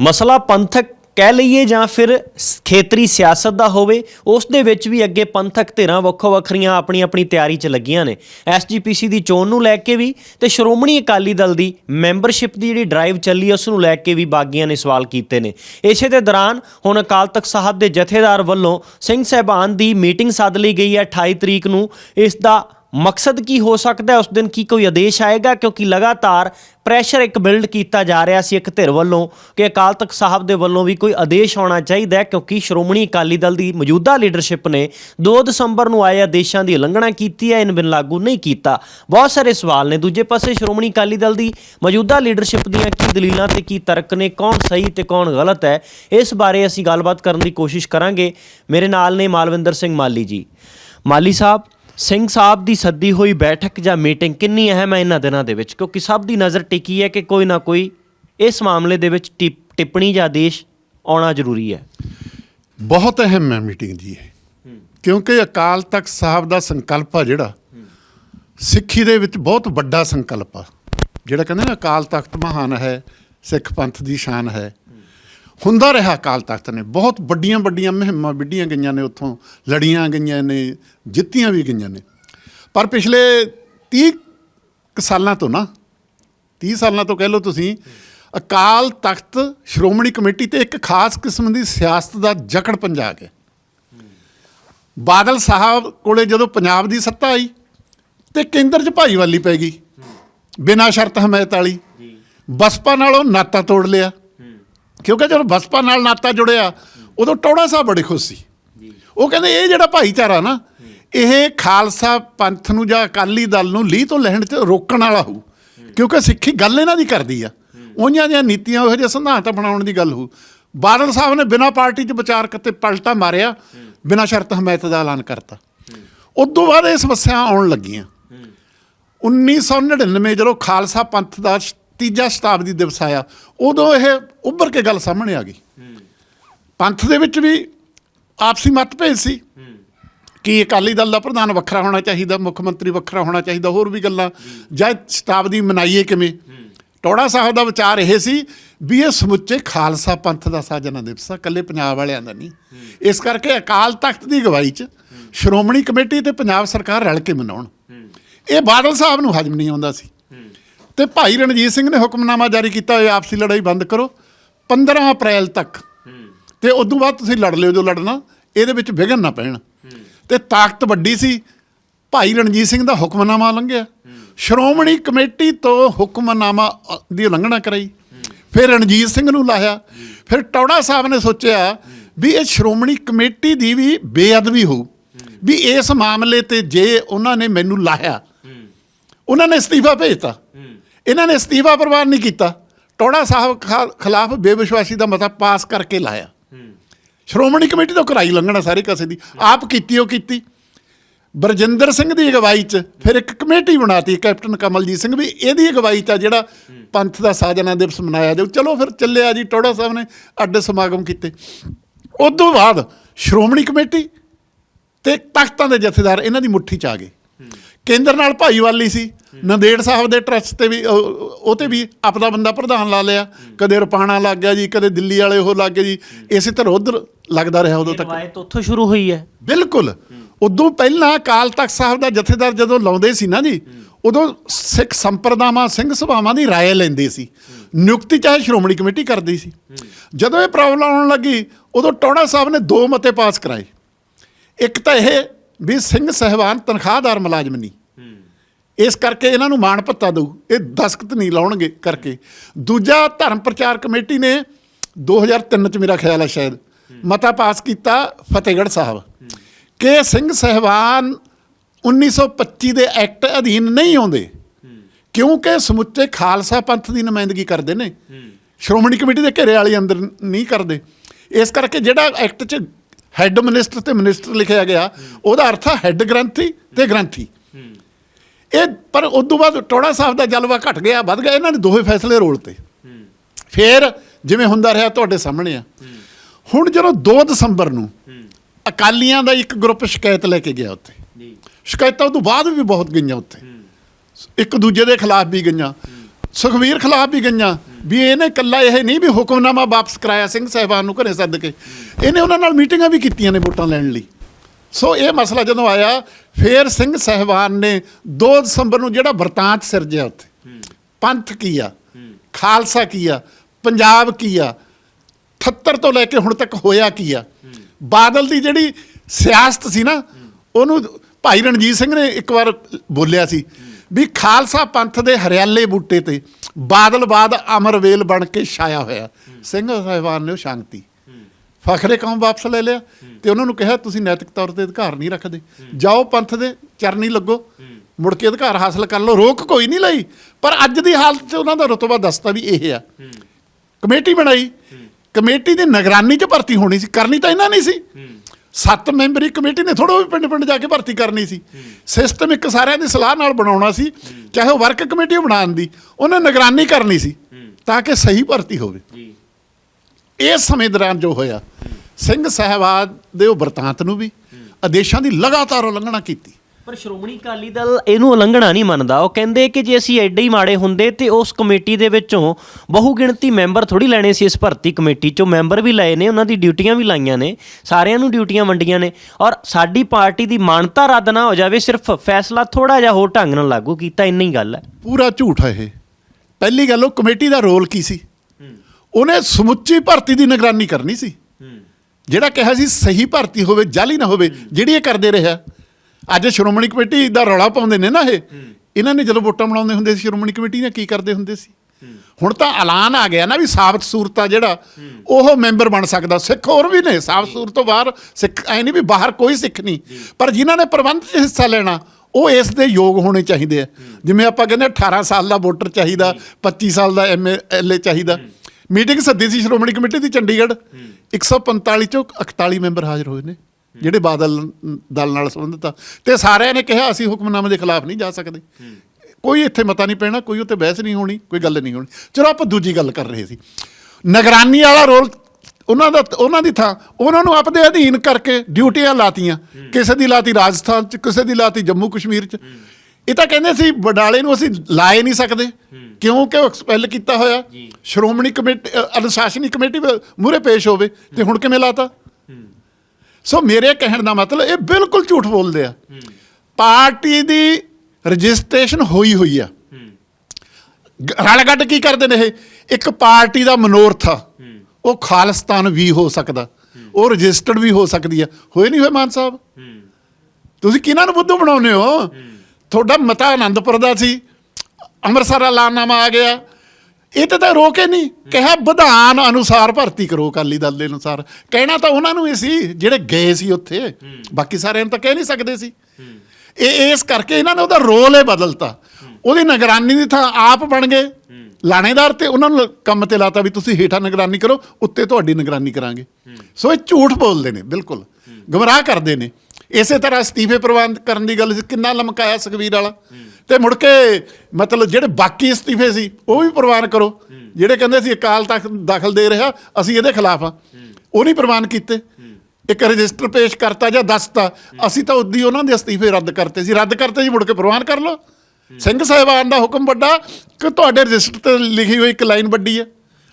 ਮਸਲਾ ਪੰਥਕ ਕਹਿ ਲਈਏ ਜਾਂ ਫਿਰ ਸ- ਖੇਤਰੀ ਸਿਆਸਤ ਦਾ ਹੋਵੇ ਉਸ ਦੇ ਵਿੱਚ ਵੀ ਅੱਗੇ ਪੰਥਕ ਧਿਰਾਂ ਵੱਖੋ ਵੱਖਰੀਆਂ ਆਪਣੀ ਆਪਣੀ ਤਿਆਰੀ 'ਚ ਲੱਗੀਆਂ ਨੇ। ਐਸਜੀਪੀਸੀ ਦੀ ਚੋਣ ਨੂੰ ਲੈ ਕੇ ਵੀ ਤੇ ਸ਼੍ਰੋਮਣੀ ਅਕਾਲੀ ਦਲ ਦੀ ਮੈਂਬਰਸ਼ਿਪ ਦੀ ਜਿਹੜੀ ਡਰਾਈਵ ਚੱਲੀ, ਉਸ ਨੂੰ ਲੈ ਕੇ ਵੀ ਬਾਗੀਆਂ ਨੇ ਸਵਾਲ ਕੀਤੇ ਨੇ। ਇਸੇ ਦੇ ਦੌਰਾਨ ਹੁਣ ਅਕਾਲ ਤਖਤ ਸਾਹਿਬ ਦੇ ਜਥੇਦਾਰ ਵੱਲੋਂ ਸਿੰਘ ਸਹਿਬਾਨ ਦੀ ਮੀਟਿੰਗ ਸੱਦ ਲਈ ਗਈ ਹੈ 28 ਤਰੀਕ ਨੂੰ। ਇਸ ਦਾ ਮਕਸਦ ਕੀ ਹੋ ਸਕਦਾ ਉਸ ਦਿਨ ਕੀ ਕੋਈ ਆਦੇਸ਼ ਆਏਗਾ? ਕਿਉਂਕਿ ਲਗਾਤਾਰ ਪ੍ਰੈਸ਼ਰ ਇੱਕ ਬਿਲਡ ਕੀਤਾ ਜਾ ਰਿਹਾ ਸੀ ਇੱਕ ਧਿਰ ਵੱਲੋਂ ਕਿ ਅਕਾਲ ਤਖਤ ਸਾਹਿਬ ਦੇ ਵੱਲੋਂ ਵੀ ਕੋਈ ਆਦੇਸ਼ ਆਉਣਾ ਚਾਹੀਦਾ ਹੈ ਕਿਉਂਕਿ ਸ਼੍ਰੋਮਣੀ ਅਕਾਲੀ ਦਲ ਦੀ ਮੌਜੂਦਾ ਲੀਡਰਸ਼ਿਪ ਨੇ 2 ਦਸੰਬਰ ਨੂੰ ਆਏ ਆਦੇਸ਼ਾਂ ਦੀ ਉਲੰਘਣਾ ਕੀਤੀ ਹੈ, ਇਨ ਬਿਨ ਲਾਗੂ ਨਹੀਂ ਕੀਤਾ। ਬਹੁਤ ਸਾਰੇ ਸਵਾਲ ਨੇ। ਦੂਜੇ ਪਾਸੇ ਸ਼੍ਰੋਮਣੀ ਅਕਾਲੀ ਦਲ ਦੀ ਮੌਜੂਦਾ ਲੀਡਰਸ਼ਿਪ ਦੀਆਂ ਕੀ ਦਲੀਲਾਂ ਤੇ ਕੀ ਤਰਕ ਨੇ? ਕੌਣ ਸਹੀ ਤੇ ਕੌਣ ਗਲਤ ਹੈ? ਇਸ ਬਾਰੇ ਅਸੀਂ ਗੱਲਬਾਤ ਕਰਨ ਦੀ ਕੋਸ਼ਿਸ਼ ਕਰਾਂਗੇ। ਮੇਰੇ ਨਾਲ ਨੇ ਮਾਲਵਿੰਦਰ ਸਿੰਘ ਮਾਲੀ ਜੀ। ਮਾਲੀ ਸਾਹਿਬ ਸਿੰਘ ਸਾਹਿਬ ਦੀ ਸੱਦੀ ਹੋਈ ਬੈਠਕ ਜਾਂ ਮੀਟਿੰਗ ਕਿੰਨੀ ਅਹਿਮ ਹੈ ਇਹਨਾਂ ਦਿਨਾਂ ਦੇ ਵਿੱਚ? ਕਿਉਂਕਿ ਸਭ ਦੀ ਨਜ਼ਰ ਟਿਕੀ ਹੈ ਕਿ ਕੋਈ ਨਾ ਕੋਈ ਇਸ ਮਾਮਲੇ ਦੇ ਵਿੱਚ ਟਿਪ- ਟਿੱਪਣੀ ਜਾਂ ਆਦੇਸ਼ ਆਉਣਾ ਜ਼ਰੂਰੀ ਹੈ। ਬਹੁਤ ਅਹਿਮ ਹੈ ਮੀਟਿੰਗ ਜੀ ਇਹ। ਕਿਉਂਕਿ ਅਕਾਲ ਤਖਤ ਸਾਹਿਬ ਦਾ ਸੰਕਲਪ ਆ ਜਿਹੜਾ, ਸਿੱਖੀ ਦੇ ਵਿੱਚ ਬਹੁਤ ਵੱਡਾ ਸੰਕਲਪ ਆ। ਜਿਹੜਾ ਕਹਿੰਦੇ ਨਾ ਅਕਾਲ ਤਖਤ ਮਹਾਨ ਹੈ, ਸਿੱਖ ਪੰਥ ਦੀ ਸ਼ਾਨ ਹੈ। ਹੁੰਦਾ ਰਿਹਾ ਅਕਾਲ ਤਖਤ ਨੇ। ਬਹੁਤ ਵੱਡੀਆਂ ਵੱਡੀਆਂ ਮੁਹਿੰਮਾਂ ਵਿੱਢੀਆਂ ਗਈਆਂ ਨੇ ਉੱਥੋਂ ਲੜੀਆਂ ਗਈਆਂ ਨੇ ਜਿੱਤੀਆਂ ਵੀ ਗਈਆਂ ਨੇ। ਪਰ ਪਿਛਲੇ 30 ਕੁ ਸਾਲਾਂ ਤੋਂ ਨਾ 30 ਸਾਲਾਂ ਤੋਂ ਕਹਿ ਲਓ ਤੁਸੀਂ ਅਕਾਲ ਤਖਤ ਸ਼੍ਰੋਮਣੀ ਕਮੇਟੀ ਤੇ ਇੱਕ ਖਾਸ ਕਿਸਮ ਦੀ ਸਿਆਸਤ ਦਾ ਜਕੜ ਪੰਜਾ ਗਿਆ। ਬਾਦਲ ਸਾਹਿਬ ਕੋਲੇ ਜਦੋਂ ਪੰਜਾਬ ਦੀ ਸੱਤਾ ਆਈ ਤੇ ਕੇਂਦਰ 'ਚ ਭਾਈਵਾਲੀ ਪੈ ਗਈ। ਬਿਨਾਂ ਸ਼ਰਤ ਹਮਾਇਤ ਵਾਲੀ। ਬਸਪਾ ਨਾਲੋਂ ਨਾਤਾ ਤੋੜ ਲਿਆ। ਕਿਉਂਕਿ ਜਦੋਂ ਬਸਪਾ ਨਾਲ ਨਾਤਾ ਜੁੜਿਆ ਉਦੋਂ ਟੌੜਾ ਸਾਹਿਬ ਬੜੇ ਖੁਸ਼ ਸੀ। ਉਹ ਕਹਿੰਦੇ ਇਹ ਜਿਹੜਾ ਭਾਈਚਾਰਾ ਨਾ ਇਹ ਖਾਲਸਾ ਪੰਥ ਨੂੰ ਜਾਂ ਅਕਾਲੀ ਦਲ ਨੂੰ ਲੀਹ ਤੋਂ ਲੈਣ 'ਚ ਰੋਕਣ ਵਾਲਾ ਹੋਊ। ਕਿਉਂਕਿ ਸਿੱਖੀ ਗੱਲ ਇਹਨਾਂ ਦੀ ਕਰਦੀ ਆ। ਉਹਨਾਂ ਦੀਆਂ ਨੀਤੀਆਂ ਉਹੋ ਜਿਹੇ ਸਿਧਾਂਤ ਬਣਾਉਣ ਦੀ ਗੱਲ ਹੋਊ। ਬਾਦਲ ਸਾਹਿਬ ਨੇ ਬਿਨਾਂ ਪਾਰਟੀ 'ਚ ਵਿਚਾਰ ਕੀਤੇ ਪਲਟਾ ਮਾਰਿਆ ਬਿਨਾਂ ਸ਼ਰਤ ਹਮਾਇਤ ਦਾ ਐਲਾਨ ਕਰਤਾ। ਉਦੋਂ ਬਾਅਦ ਇਹ ਸਮੱਸਿਆ ਆਉਣ ਲੱਗੀਆਂ। 1999 ਜਦੋਂ ਖਾਲਸਾ ਪੰਥ ਦਾ ਤੀਜਾ ਸ਼ਤਾਬਦੀ ਦਿਵਸ ਆਇਆ, ਉਦੋਂ ਇਹ ਉੱਭਰ ਕੇ ਗੱਲ ਸਾਹਮਣੇ ਆ ਗਈ। ਪੰਥ ਦੇ ਵਿੱਚ ਵੀ ਆਪਸੀ ਮਤਭੇਦ ਸੀ। ਕਿ ਅਕਾਲੀ ਦਲ ਦਾ ਪ੍ਰਧਾਨ ਵੱਖਰਾ ਹੋਣਾ ਚਾਹੀਦਾ, ਮੁੱਖ ਮੰਤਰੀ ਵੱਖਰਾ ਹੋਣਾ ਚਾਹੀਦਾ, ਹੋਰ ਵੀ ਗੱਲਾਂ। ਜਾਂ ਸ਼ਤਾਬਦੀ ਮਨਾਈਏ ਕਿਵੇਂ? ਟੋੜਾ ਸਾਹਿਬ ਦਾ ਵਿਚਾਰ ਇਹ ਸੀ ਵੀ ਇਹ ਸਮੁੱਚੇ ਖਾਲਸਾ ਪੰਥ ਦਾ ਸਾਜਨਾ ਦਿਵਸ ਆ, ਇਕੱਲੇ ਪੰਜਾਬ ਵਾਲਿਆਂ ਦਾ ਨਹੀਂ। ਇਸ ਕਰਕੇ ਅਕਾਲ ਤਖਤ ਦੀ ਅਗਵਾਈ 'ਚ ਸ਼੍ਰੋਮਣੀ ਕਮੇਟੀ ਤੇ ਪੰਜਾਬ ਸਰਕਾਰ ਰਲ ਕੇ ਮਨਾਉਣ। ਇਹ ਬਾਦਲ ਸਾਹਿਬ ਨੂੰ ਹਜਮ ਨਹੀਂ ਆਉਂਦਾ ਸੀ। ਤੇ ਭਾਈ ਰਣਜੀਤ ਸਿੰਘ ਨੇ ਹੁਕਮਨਾਮਾ ਜਾਰੀ ਕੀਤਾ ਇਹ ਆਪਸੀ ਲੜਾਈ ਬੰਦ ਕਰੋ। 15 ਅਪ੍ਰੈਲ ਤੱਕ। ਤੇ ਤੋਂ ਬਾਅਦ ਤੁਸੀਂ ਲੜ ਲਿਓ ਜੋ ਲੜਨਾ, ਇਹਦੇ ਵਿੱਚ ਵਿਘਨ ਨਾ ਪੈਣ। ਤੇ ਤਾਕਤ ਵੱਡੀ ਸੀ। ਭਾਈ ਰਣਜੀਤ ਸਿੰਘ ਦਾ ਹੁਕਮਨਾਮਾ ਲੰਘਿਆ। ਸ਼੍ਰੋਮਣੀ ਕਮੇਟੀ ਤੋਂ ਹੁਕਮਨਾਮਾ ਦੀ ਉਲੰਘਣਾ ਕਰਾਈ। ਫਿਰ ਰਣਜੀਤ ਸਿੰਘ ਨੂੰ ਲਾਇਆ। ਫਿਰ ਟੌੜਾ ਸਾਹਿਬ ਨੇ ਸੋਚਿਆ ਵੀ ਇਹ ਸ਼੍ਰੋਮਣੀ ਕਮੇਟੀ ਦੀ ਵੀ ਬੇਅਦਬੀ ਹੋਊ। ਵੀ ਇਸ ਮਾਮਲੇ ਤੇ ਜੇ ਉਹਨਾਂ ਨੇ ਮੈਨੂੰ ਲਾਇਆ, ਉਹਨਾਂ ਨੇ ਅਸਤੀਫਾ ਭੇਜਤਾ। ਇਹਨਾਂ ਨੇ ਅਸਤੀਫਾ ਪ੍ਰਵਾਨ ਨਹੀਂ ਕੀਤਾ। ਟੋੜਾ ਸਾਹਿਬ ਖਿਲਾਫ ਬੇਵਿਸ਼ਵਾਸੀ ਦਾ ਮਤਾ ਪਾਸ ਕਰਕੇ ਲਾਇਆ। ਸ਼੍ਰੋਮਣੀ ਕਮੇਟੀ ਤੋਂ ਕਰਾਈ ਲੰਘਣਾ ਸਾਰੇ ਕਾਸੇ ਦੀ। ਆਪ ਕੀਤੀ ਉਹ ਕੀਤੀ। ਬਰਜਿੰਦਰ ਸਿੰਘ ਦੀ ਅਗਵਾਈ 'ਚ ਫਿਰ ਇੱਕ ਕਮੇਟੀ ਬਣਾਤੀ ਕੈਪਟਨ ਕਮਲਜੀਤ ਸਿੰਘ ਵੀ ਇਹਦੀ ਅਗਵਾਈ 'ਚ ਆ ਜਿਹੜਾ ਪੰਥ ਦਾ ਸਾਜਨਾ ਦਿਵਸ ਮਨਾਇਆ ਜਾਊ। ਚਲੋ ਫਿਰ ਚੱਲਿਆ ਜੀ ਟੋੜਾ ਸਾਹਿਬ ਨੇ ਅੱਡ ਸਮਾਗਮ ਕੀਤੇ। ਉਦੋਂ ਬਾਅਦ ਸ਼੍ਰੋਮਣੀ ਕਮੇਟੀ ਤੇ ਤਖਤਾਂ ਦੇ ਜਥੇਦਾਰ ਇਹਨਾਂ ਦੀ ਮੁੱਠੀ 'ਚ ਆ ਗਏ। ਕੇਂਦਰ ਨਾਲ ਭਾਈਵਾਲੀ ਸੀ। ਨੰਦੇੜ ਸਾਹਿਬ ਦੇ ਟਰਸਟ ਤੇ ਵੀ ਉਹ ਤੇ ਵੀ ਆਪਦਾ ਬੰਦਾ ਪ੍ਰਧਾਨ ਲਾ ਲਿਆ। ਕਦੇ ਰਪਾਣਾ ਲੱਗ ਗਿਆ ਜੀ ਕਦੇ ਦਿੱਲੀ ਵਾਲੇ ਉਹ ਲੱਗ ਗਏ ਜੀ। ਇਸੇ ਤਰ੍ਹਾਂ ਉਧਰ ਲੱਗਦਾ ਰਿਹਾ ਉਦੋਂ ਤੱਕ। ਰਵਾਇਤ ਉੱਥੋਂ ਸ਼ੁਰੂ ਹੋਈ ਹੈ। ਬਿਲਕੁਲ। ਉਦੋਂ ਪਹਿਲਾਂ ਅਕਾਲ ਤਖਤ ਸਾਹਿਬ ਦਾ ਜਥੇਦਾਰ ਜਦੋਂ ਲਾਉਂਦੇ ਸੀ ਨਾ ਜੀ ਉਦੋਂ ਸਿੱਖ ਸੰਪਰਦਾਵਾਂ ਸਿੰਘ ਸਭਾਵਾਂ ਦੀ ਰਾਏ ਲੈਂਦੇ ਸੀ। ਨਿਯੁਕਤੀ ਚਾਹੇ ਸ਼੍ਰੋਮਣੀ ਕਮੇਟੀ ਕਰਦੀ ਸੀ। ਜਦੋਂ ਇਹ ਪ੍ਰੋਬਲਮ ਆਉਣ ਲੱਗੀ ਉਦੋਂ ਟੋੜਾ ਸਾਹਿਬ ਨੇ ਦੋ ਮਤੇ ਪਾਸ ਕਰਾਏ। ਇੱਕ ਤਾਂ ਇਹ ਵੀ ਸਿੰਘ ਸਹਿਬਾਨ ਤਨਖਾਹਦਾਰ ਮੁਲਾਜ਼ਮ ਨਹੀਂ। ਇਸ ਕਰਕੇ ਇਹਨਾਂ ਨੂੰ ਮਾਣ ਭੱਤਾ ਦਊ। ਇਹ ਦਸਖਤ ਨਹੀਂ ਲਾਉਣਗੇ ਕਰਕੇ। ਦੂਜਾ ਧਰਮ ਪ੍ਰਚਾਰ ਕਮੇਟੀ ਨੇ 2003 ਚ ਮੇਰਾ ਖਿਆਲ ਹੈ ਸ਼ਾਇਦ, ਮਤਾ ਪਾਸ ਕੀਤਾ ਫਤਿਹਗੜ੍ਹ ਸਾਹਿਬ। ਕਿ ਸਿੰਘ ਸਹਿਬਾਨ 1925 ਦੇ ਐਕਟ ਅਧੀਨ ਨਹੀਂ ਆਉਂਦੇ, ਕਿਉਂਕਿ ਸਮੁੱਚੇ ਖਾਲਸਾ ਪੰਥ ਦੀ ਨੁਮਾਇੰਦਗੀ ਕਰਦੇ ਨੇ। ਸ਼੍ਰੋਮਣੀ ਕਮੇਟੀ ਦੇ ਘੇਰੇ ਵਾਲੀ ਅੰਦਰ ਨਹੀਂ ਕਰਦੇ। ਇਸ ਕਰਕੇ ਜਿਹੜਾ ਐਕਟ 'ਚ ਹੈੱਡ ਮਿਨਿਸਟਰ ਤੇ ਮਿਨਿਸਟਰ ਲਿਖਿਆ ਗਿਆ, ਉਹਦਾ ਅਰਥ ਹੈ ਹੈੱਡ ਗ੍ਰੰਥੀ ਤੇ ਗ੍ਰੰਥੀ। ਇਹ ਪਰ ਉਦੋਂ ਬਾਅਦ ਟੋੜਾ ਸਾਹਿਬ ਦਾ ਜਲਵਾ ਘਟ ਗਿਆ ਵੱਧ ਗਿਆ ਇਹਨਾਂ ਨੇ ਦੋਵੇਂ ਫੈਸਲੇ ਰੋਲ ਤੇ। ਫਿਰ ਜਿਵੇਂ ਹੁੰਦਾ ਰਿਹਾ ਤੁਹਾਡੇ ਸਾਹਮਣੇ ਆ। ਹੁਣ ਜਦੋਂ 2 ਦਸੰਬਰ ਨੂੰ ਅਕਾਲੀਆਂ ਦਾ ਇੱਕ ਗਰੁੱਪ ਸ਼ਿਕਾਇਤ ਲੈ ਕੇ ਗਿਆ ਉੱਥੇ। ਸ਼ਿਕਾਇਤਾਂ ਤੋਂ ਬਾਅਦ ਵੀ ਬਹੁਤ ਗਈਆਂ ਉੱਥੇ। ਇੱਕ ਦੂਜੇ ਦੇ ਖਿਲਾਫ ਵੀ ਗਈਆਂ। ਸੁਖਵੀਰ ਖਿਲਾਫ ਵੀ ਗਈਆਂ। ਵੀ ਇਹਨੇ ਕੱਲਾ ਇਹ ਨਹੀਂ ਵੀ ਹੁਕਮਨਾਮਾ ਵਾਪਸ ਕਰਾਇਆ ਸਿੰਘ ਸਾਹਿਬਾਨ ਨੂੰ ਘਰੇ ਸੱਦ ਕੇ। ਇਹਨੇ ਉਹਨਾਂ ਨਾਲ ਮੀਟਿੰਗਾਂ ਵੀ ਕੀਤੀਆਂ ਨੇ ਵੋਟਾਂ ਲੈਣ ਲਈ। ਸੋ ਇਹ ਮਸਲਾ ਜਦੋਂ ਆਇਆ, ਫੇਰ ਸਿੰਘ ਸਾਹਿਬਾਨ ਨੇ 2 ਦਸੰਬਰ ਨੂੰ ਜਿਹੜਾ ਵਰਤਾਂਤ ਸਿਰਜਿਆ ਉੱਥੇ। ਪੰਥ ਕੀ ਆ? ਖਾਲਸਾ ਕੀ ਆ? ਪੰਜਾਬ ਕੀ ਆ? 78 ਤੋਂ ਲੈ ਕੇ ਹੁਣ ਤੱਕ ਹੋਇਆ ਕੀ ਆ? ਬਾਦਲ ਦੀ ਜਿਹੜੀ ਸਿਆਸਤ ਸੀ ਨਾ, ਉਹਨੂੰ ਭਾਈ ਰਣਜੀਤ ਸਿੰਘ ਨੇ ਇੱਕ ਵਾਰ ਬੋਲਿਆ ਸੀ ਵੀ ਖਾਲਸਾ ਪੰਥ ਦੇ ਹਰਿਆਲੇ ਬੂਟੇ ਤੇ ਬਾਦਲਬਾਦ ਅਮਰਵੇਲ ਬਣ ਕੇ ਛਾਇਆ ਹੋਇਆ। ਸਿੰਘ ਸਾਹਿਬਾਨ ਨੇ ਉਹ ਸ਼ਾਂਤੀ। ਫਖਰੇ ਕੌਮ ਵਾਪਸ ਲੈ ਲਿਆ ਤੇ ਉਹਨਾਂ ਨੂੰ ਕਿਹਾ, ਤੁਸੀਂ ਨੈਤਿਕ ਤੌਰ ਤੇ ਅਧਿਕਾਰ ਨਹੀਂ ਰੱਖਦੇ। ਜਾਓ ਪੰਥ ਦੇ, ਚਰਨੀ ਲੱਗੋ। ਮੁੜ ਕੇ ਅਧਿਕਾਰ ਹਾਸਲ ਕਰ ਲਓ। ਰੋਕ ਕੋਈ ਨਹੀਂ ਲਈ। ਪਰ ਅੱਜ ਦੀ ਹਾਲਤ 'ਚ ਉਹਨਾਂ ਦਾ ਰਤਬਾ ਦੱਸਦਾ ਵੀ ਇਹ ਆ। ਕਮੇਟੀ ਬਣਾਈ। ਕਮੇਟੀ ਦੀ ਨਿਗਰਾਨੀ 'ਚ ਭਰਤੀ ਹੋਣੀ ਸੀ। ਕਰਨੀ ਤਾਂ ਇਹਨਾਂ ਨਹੀਂ ਸੀ। ਸੱਤ ਮੈਂਬਰੀ ਕਮੇਟੀ ਨੇ ਥੋੜਾ ਵੀ ਪਿੰਡ ਪਿੰਡ ਜਾ ਕੇ ਭਰਤੀ ਕਰਨੀ ਸੀ। ਸਿਸਟਮ ਇੱਕ ਸਾਰਿਆਂ ਦੀ ਸਲਾਹ ਨਾਲ ਬਣਾਉਣਾ ਸੀ। ਚਾਹੇ ਉਹ ਵਰਕ ਕਮੇਟੀ ਬਣਾਉਣ ਦੀ। ਉਹਨੇ ਨਿਗਰਾਨੀ ਕਰਨੀ ਸੀ ਤਾਂ ਕਿ ਸਹੀ ਭਰਤੀ ਹੋਵੇ। ਜੀ ਇਸ ਸਮੇਂ ਦੌਰਾਨ ਜੋ ਹੋਇਆ ਸਿੰਘ ਸਾਹਿਬਾਨ ਦੇ ਉਹ ਵਰਤਾਂਤ ਨੂੰ ਵੀ ਆਦੇਸ਼ਾਂ ਦੀ ਲਗਾਤਾਰ ਉਲੰਘਣਾ ਕੀਤੀ। ਪਰ ਸ਼੍ਰੋਮਣੀ ਅਕਾਲੀ ਦਲ ਇਹਨੂੰ ਉਲੰਘਣਾ ਨਹੀਂ ਮੰਨਦਾ। ਉਹ ਕਹਿੰਦੇ ਕਿ ਜੇ ਅਸੀਂ ਐਡੇ ਹੀ ਮਾੜੇ ਹੁੰਦੇ ਤੇ ਉਸ ਕਮੇਟੀ ਦੇ ਵਿੱਚੋਂ ਬਹੁ ਗਿਣਤੀ ਮੈਂਬਰ ਥੋੜੀ ਲੈਣੇ ਸੀ ਇਸ ਭਰਤੀ ਕਮੇਟੀ ਚੋਂ। ਮੈਂਬਰ ਵੀ ਲਏ ਨੇ ਉਹਨਾਂ ਦੀ ਡਿਊਟੀਆਂ ਵੀ ਲਾਈਆਂ ਨੇ ਸਾਰਿਆਂ ਨੂੰ ਡਿਊਟੀਆਂ ਵੰਡੀਆਂ ਨੇ। ਔਰ ਸਾਡੀ ਪਾਰਟੀ ਦੀ ਮਾਨਤਾ ਰੱਦ ਨਾ ਹੋ ਜਾਵੇ ਸਿਰਫ ਫੈਸਲਾ ਥੋੜਾ ਜਿਹਾ ਹੋਰ ਢੰਗ ਨਾਲ ਲਾਗੂ ਕੀਤਾ ਇੰਨੀ ਗੱਲ ਹੈ। ਪੂਰਾ ਝੂਠ ਹੈ ਇਹ। ਪਹਿਲੀ ਗੱਲ ਉਹ ਕਮੇਟੀ ਦਾ ਰੋਲ ਕੀ ਸੀ? ਉਹਨੇ ਸਮੁੱਚੀ ਭਰਤੀ ਦੀ ਨਿਗਰਾਨੀ ਕਰਨੀ ਸੀ। ਜਿਹੜਾ ਕਿਹਾ ਸੀ ਸਹੀ ਭਰਤੀ ਹੋਵੇ ਜਾਲੀ ਨਾ ਹੋਵੇ ਜਿਹੜੀ ਇਹ ਕਰਦੇ ਰਿਹਾ। ਅੱਜ ਸ਼੍ਰੋਮਣੀ ਕਮੇਟੀ ਦਾ ਰੌਲਾ ਪਾਉਂਦੇ ਨੇ ਨਾ ਇਹ। ਇਹਨਾਂ ਨੇ ਜਦੋਂ ਵੋਟਾਂ ਬਣਾਉਂਦੇ ਹੁੰਦੇ ਸੀ ਸ਼੍ਰੋਮਣੀ ਕਮੇਟੀ ਨੇ ਕੀ ਕਰਦੇ ਹੁੰਦੇ ਸੀ? ਹੁਣ ਤਾਂ ਐਲਾਨ ਆ ਗਿਆ ਨਾ ਵੀ ਸਾਬਤ ਸੂਰਤ ਆ ਜਿਹੜਾ ਉਹ ਮੈਂਬਰ ਬਣ ਸਕਦਾ। ਸਿੱਖ ਹੋਰ ਵੀ ਨੇ। ਸਾਬਤ ਸੂਰਤ ਤੋਂ ਬਾਹਰ ਸਿੱਖ ਐ ਨਹੀਂ ਵੀ ਬਾਹਰ ਕੋਈ ਸਿੱਖ ਨਹੀਂ। ਪਰ ਜਿਨ੍ਹਾਂ ਨੇ ਪ੍ਰਬੰਧ 'ਚ ਹਿੱਸਾ ਲੈਣਾ ਉਹ ਇਸ ਦੇ ਯੋਗ ਹੋਣੇ ਚਾਹੀਦੇ ਆ। ਜਿਵੇਂ ਆਪਾਂ ਕਹਿੰਦੇ 18 ਸਾਲ ਦਾ ਵੋਟਰ ਚਾਹੀਦਾ 25 ਸਾਲ ਦਾ ਐਮਐਲਏ ਚਾਹੀਦਾ। ਮੀਟਿੰਗ ਸੱਦੀ ਸੀ ਸ਼੍ਰੋਮਣੀ ਕਮੇਟੀ ਦੀ ਚੰਡੀਗੜ੍ਹ। 145 ਚੋਂ 41 ਮੈਂਬਰ ਹਾਜ਼ਰ ਹੋਏ ਨੇ, ਜਿਹੜੇ ਬਾਦਲ ਦਲ ਨਾਲ ਸੰਬੰਧਿਤ ਆ। ਤੇ ਸਾਰਿਆਂ ਨੇ ਕਿਹਾ, ਅਸੀਂ ਹੁਕਮਨਾਮੇ ਦੇ ਖਿਲਾਫ ਨਹੀਂ ਜਾ ਸਕਦੇ। ਕੋਈ ਇੱਥੇ ਮਤਾ ਨਹੀਂ ਪੈਣਾ, ਕੋਈ ਉੱਤੇ ਬਹਿਸ ਨਹੀਂ ਹੋਣੀ, ਕੋਈ ਗੱਲ ਨਹੀਂ ਹੋਣੀ। ਚਲੋ, ਆਪਾਂ ਦੂਜੀ ਗੱਲ ਕਰ ਰਹੇ ਸੀ। ਨਿਗਰਾਨੀ ਵਾਲਾ ਰੋਲ ਉਹਨਾਂ ਦਾ, ਉਹਨਾਂ ਦੀ ਥਾਂ। ਉਹਨਾਂ ਨੂੰ ਆਪਦੇ ਅਧੀਨ ਕਰਕੇ ਡਿਊਟੀਆਂ ਲਾਤੀਆਂ। ਕਿਸੇ ਦੀ ਲਾਤੀ ਰਾਜਸਥਾਨ ਚ, ਕਿਸੇ ਦੀ ਲਾਤੀ ਜੰਮੂ ਕਸ਼ਮੀਰ ਚ। ਇਹ ਤਾਂ ਕਹਿੰਦੇ ਸੀ ਬਡਾਲੇ ਨੂੰ ਅਸੀਂ ਲਾਏ ਨਹੀਂ ਸਕਦੇ ਕਿਉਂਕਿ ਉਹ ਐਕਸਪੈਲ ਕੀਤਾ ਹੋਇਆ। ਸ਼੍ਰੋਮਣੀ ਕਮੇਟੀ ਅਨੁਸ਼ਾਸਨੀ ਕਮੇਟੀ ਮੂਰੇ ਪੇਸ਼ ਹੋਵੇ ਤੇ ਹੁਣ ਕਿਵੇਂ ਲਾਤਾ? ਸੋ ਮੇਰੇ ਕਹਿਣ ਦਾ ਮਤਲਬ ਇਹ ਬਿਲਕੁਲ ਝੂਠ ਬੋਲਦੇ ਆ। ਪਾਰਟੀ ਦੀ ਰਜਿਸਟ੍ਰੇਸ਼ਨ ਹੋਈ ਹੋਈ ਆ। ਰਲ ਗੱਡ ਕੀ ਕਰਦੇ ਨੇ ਇਹ? ਇੱਕ ਪਾਰਟੀ ਦਾ ਮਨੋਰਥ ਆ ਉਹ ਖਾਲਿਸਤਾਨ ਵੀ ਹੋ ਸਕਦਾ। ਉਹ ਰਜਿਸਟਰਡ ਵੀ ਹੋ ਸਕਦੀ ਆ। ਹੋਏ ਨਹੀਂ ਹੋਏ ਮਾਨ ਸਾਹਿਬ? ਤੁਸੀਂ ਕਿਹਨਾਂ ਨੂੰ ਬੁੱਧੂ ਬਣਾਉਂਦੇ ਹੋ। ਤੁਹਾਡਾ ਮਤਾ ਆਨੰਦਪੁਰ ਦਾ ਸੀ, ਅੰਮ੍ਰਿਤਸਰ ਐਲਾਨਨਾਮਾ ਆ ਗਿਆ। ਇਹ ਤਾਂ ਤਾਂ ਰੋਕੇ ਨਹੀਂ, ਕਿਹਾ ਵਿਧਾਨ ਅਨੁਸਾਰ ਭਰਤੀ ਕਰੋ ਅਕਾਲੀ ਦਲ ਦੇ ਅਨੁਸਾਰ। ਕਹਿਣਾ ਤਾਂ ਉਹਨਾਂ ਨੂੰ ਹੀ ਸੀ, ਜਿਹੜੇ ਗਏ ਸੀ ਉੱਥੇ। ਬਾਕੀ ਸਾਰਿਆਂ ਨੂੰ ਤਾਂ ਕਹਿ ਨਹੀਂ ਸਕਦੇ ਸੀ। ਇਹ ਇਸ ਕਰਕੇ ਇਹਨਾਂ ਨੇ ਉਹਦਾ ਰੋਲ ਹੀ ਬਦਲਤਾ। ਉਹਦੀ ਨਿਗਰਾਨੀ ਦੀ ਥਾਂ ਆਪ ਬਣ ਗਏ। ਲਾਣੇਦਾਰ ਤੇ ਉਹਨਾਂ ਨੂੰ ਕੰਮ ਤੇ ਲਾਤਾ ਵੀ ਤੁਸੀਂ ਹੇਠਾਂ ਨਿਗਰਾਨੀ ਕਰੋ, ਉੱਤੇ ਤੁਹਾਡੀ ਨਿਗਰਾਨੀ ਕਰਾਂਗੇ। ਸੋ ਇਹ ਝੂਠ ਬੋਲਦੇ ਨੇ, ਬਿਲਕੁਲ। ਗਮਰਾਹ ਕਰਦੇ ਨੇ। ਇਸੇ ਤਰ੍ਹਾਂ ਅਸਤੀਫੇ ਪ੍ਰਬੰਧ ਕਰਨ ਦੀ ਗੱਲ ਸੀ, ਕਿੰਨਾ ਲਮਕਾਇਆ ਸੁਖਵੀਰ ਵਾਲਾ। ਤੇ ਮੁੜ ਕੇ ਮਤਲਬ ਜਿਹੜੇ ਬਾਕੀ ਅਸਤੀਫੇ ਸੀ, ਉਹ ਵੀ ਪ੍ਰਵਾਨ ਕਰੋ। ਜਿਹੜੇ ਕਹਿੰਦੇ ਸੀ ਅਕਾਲ ਤਖਤ ਦਾਖਲ ਦੇ ਰਿਹਾ, ਅਸੀਂ ਇਹਦੇ ਖਿਲਾਫ ਆ ਉਹ ਨਹੀਂ ਪ੍ਰਵਾਨ ਕੀਤੇ। ਇੱਕ ਰਜਿਸਟਰ ਪੇਸ਼ ਕਰਤਾ ਜਾਂ ਦੱਸਤਾ, ਅਸੀਂ ਤਾਂ ਉਦੀ ਉਹਨਾਂ ਦੇ ਅਸਤੀਫੇ ਰੱਦ ਕਰਤੇ ਸੀ। ਰੱਦ ਕਰਤੇ ਜੀ, ਮੁੜ ਕੇ ਪ੍ਰਵਾਨ ਕਰ ਲਓ। ਸਿੰਘ ਸਾਹਿਬਾਨ ਦਾ ਹੁਕਮ ਵੱਡਾ, ਕਿ ਤੁਹਾਡੇ ਰਜਿਸਟਰ ਤੇ ਲਿਖੀ ਹੋਈ ਇੱਕ ਲਾਈਨ ਵੱਡੀ ਹੈ।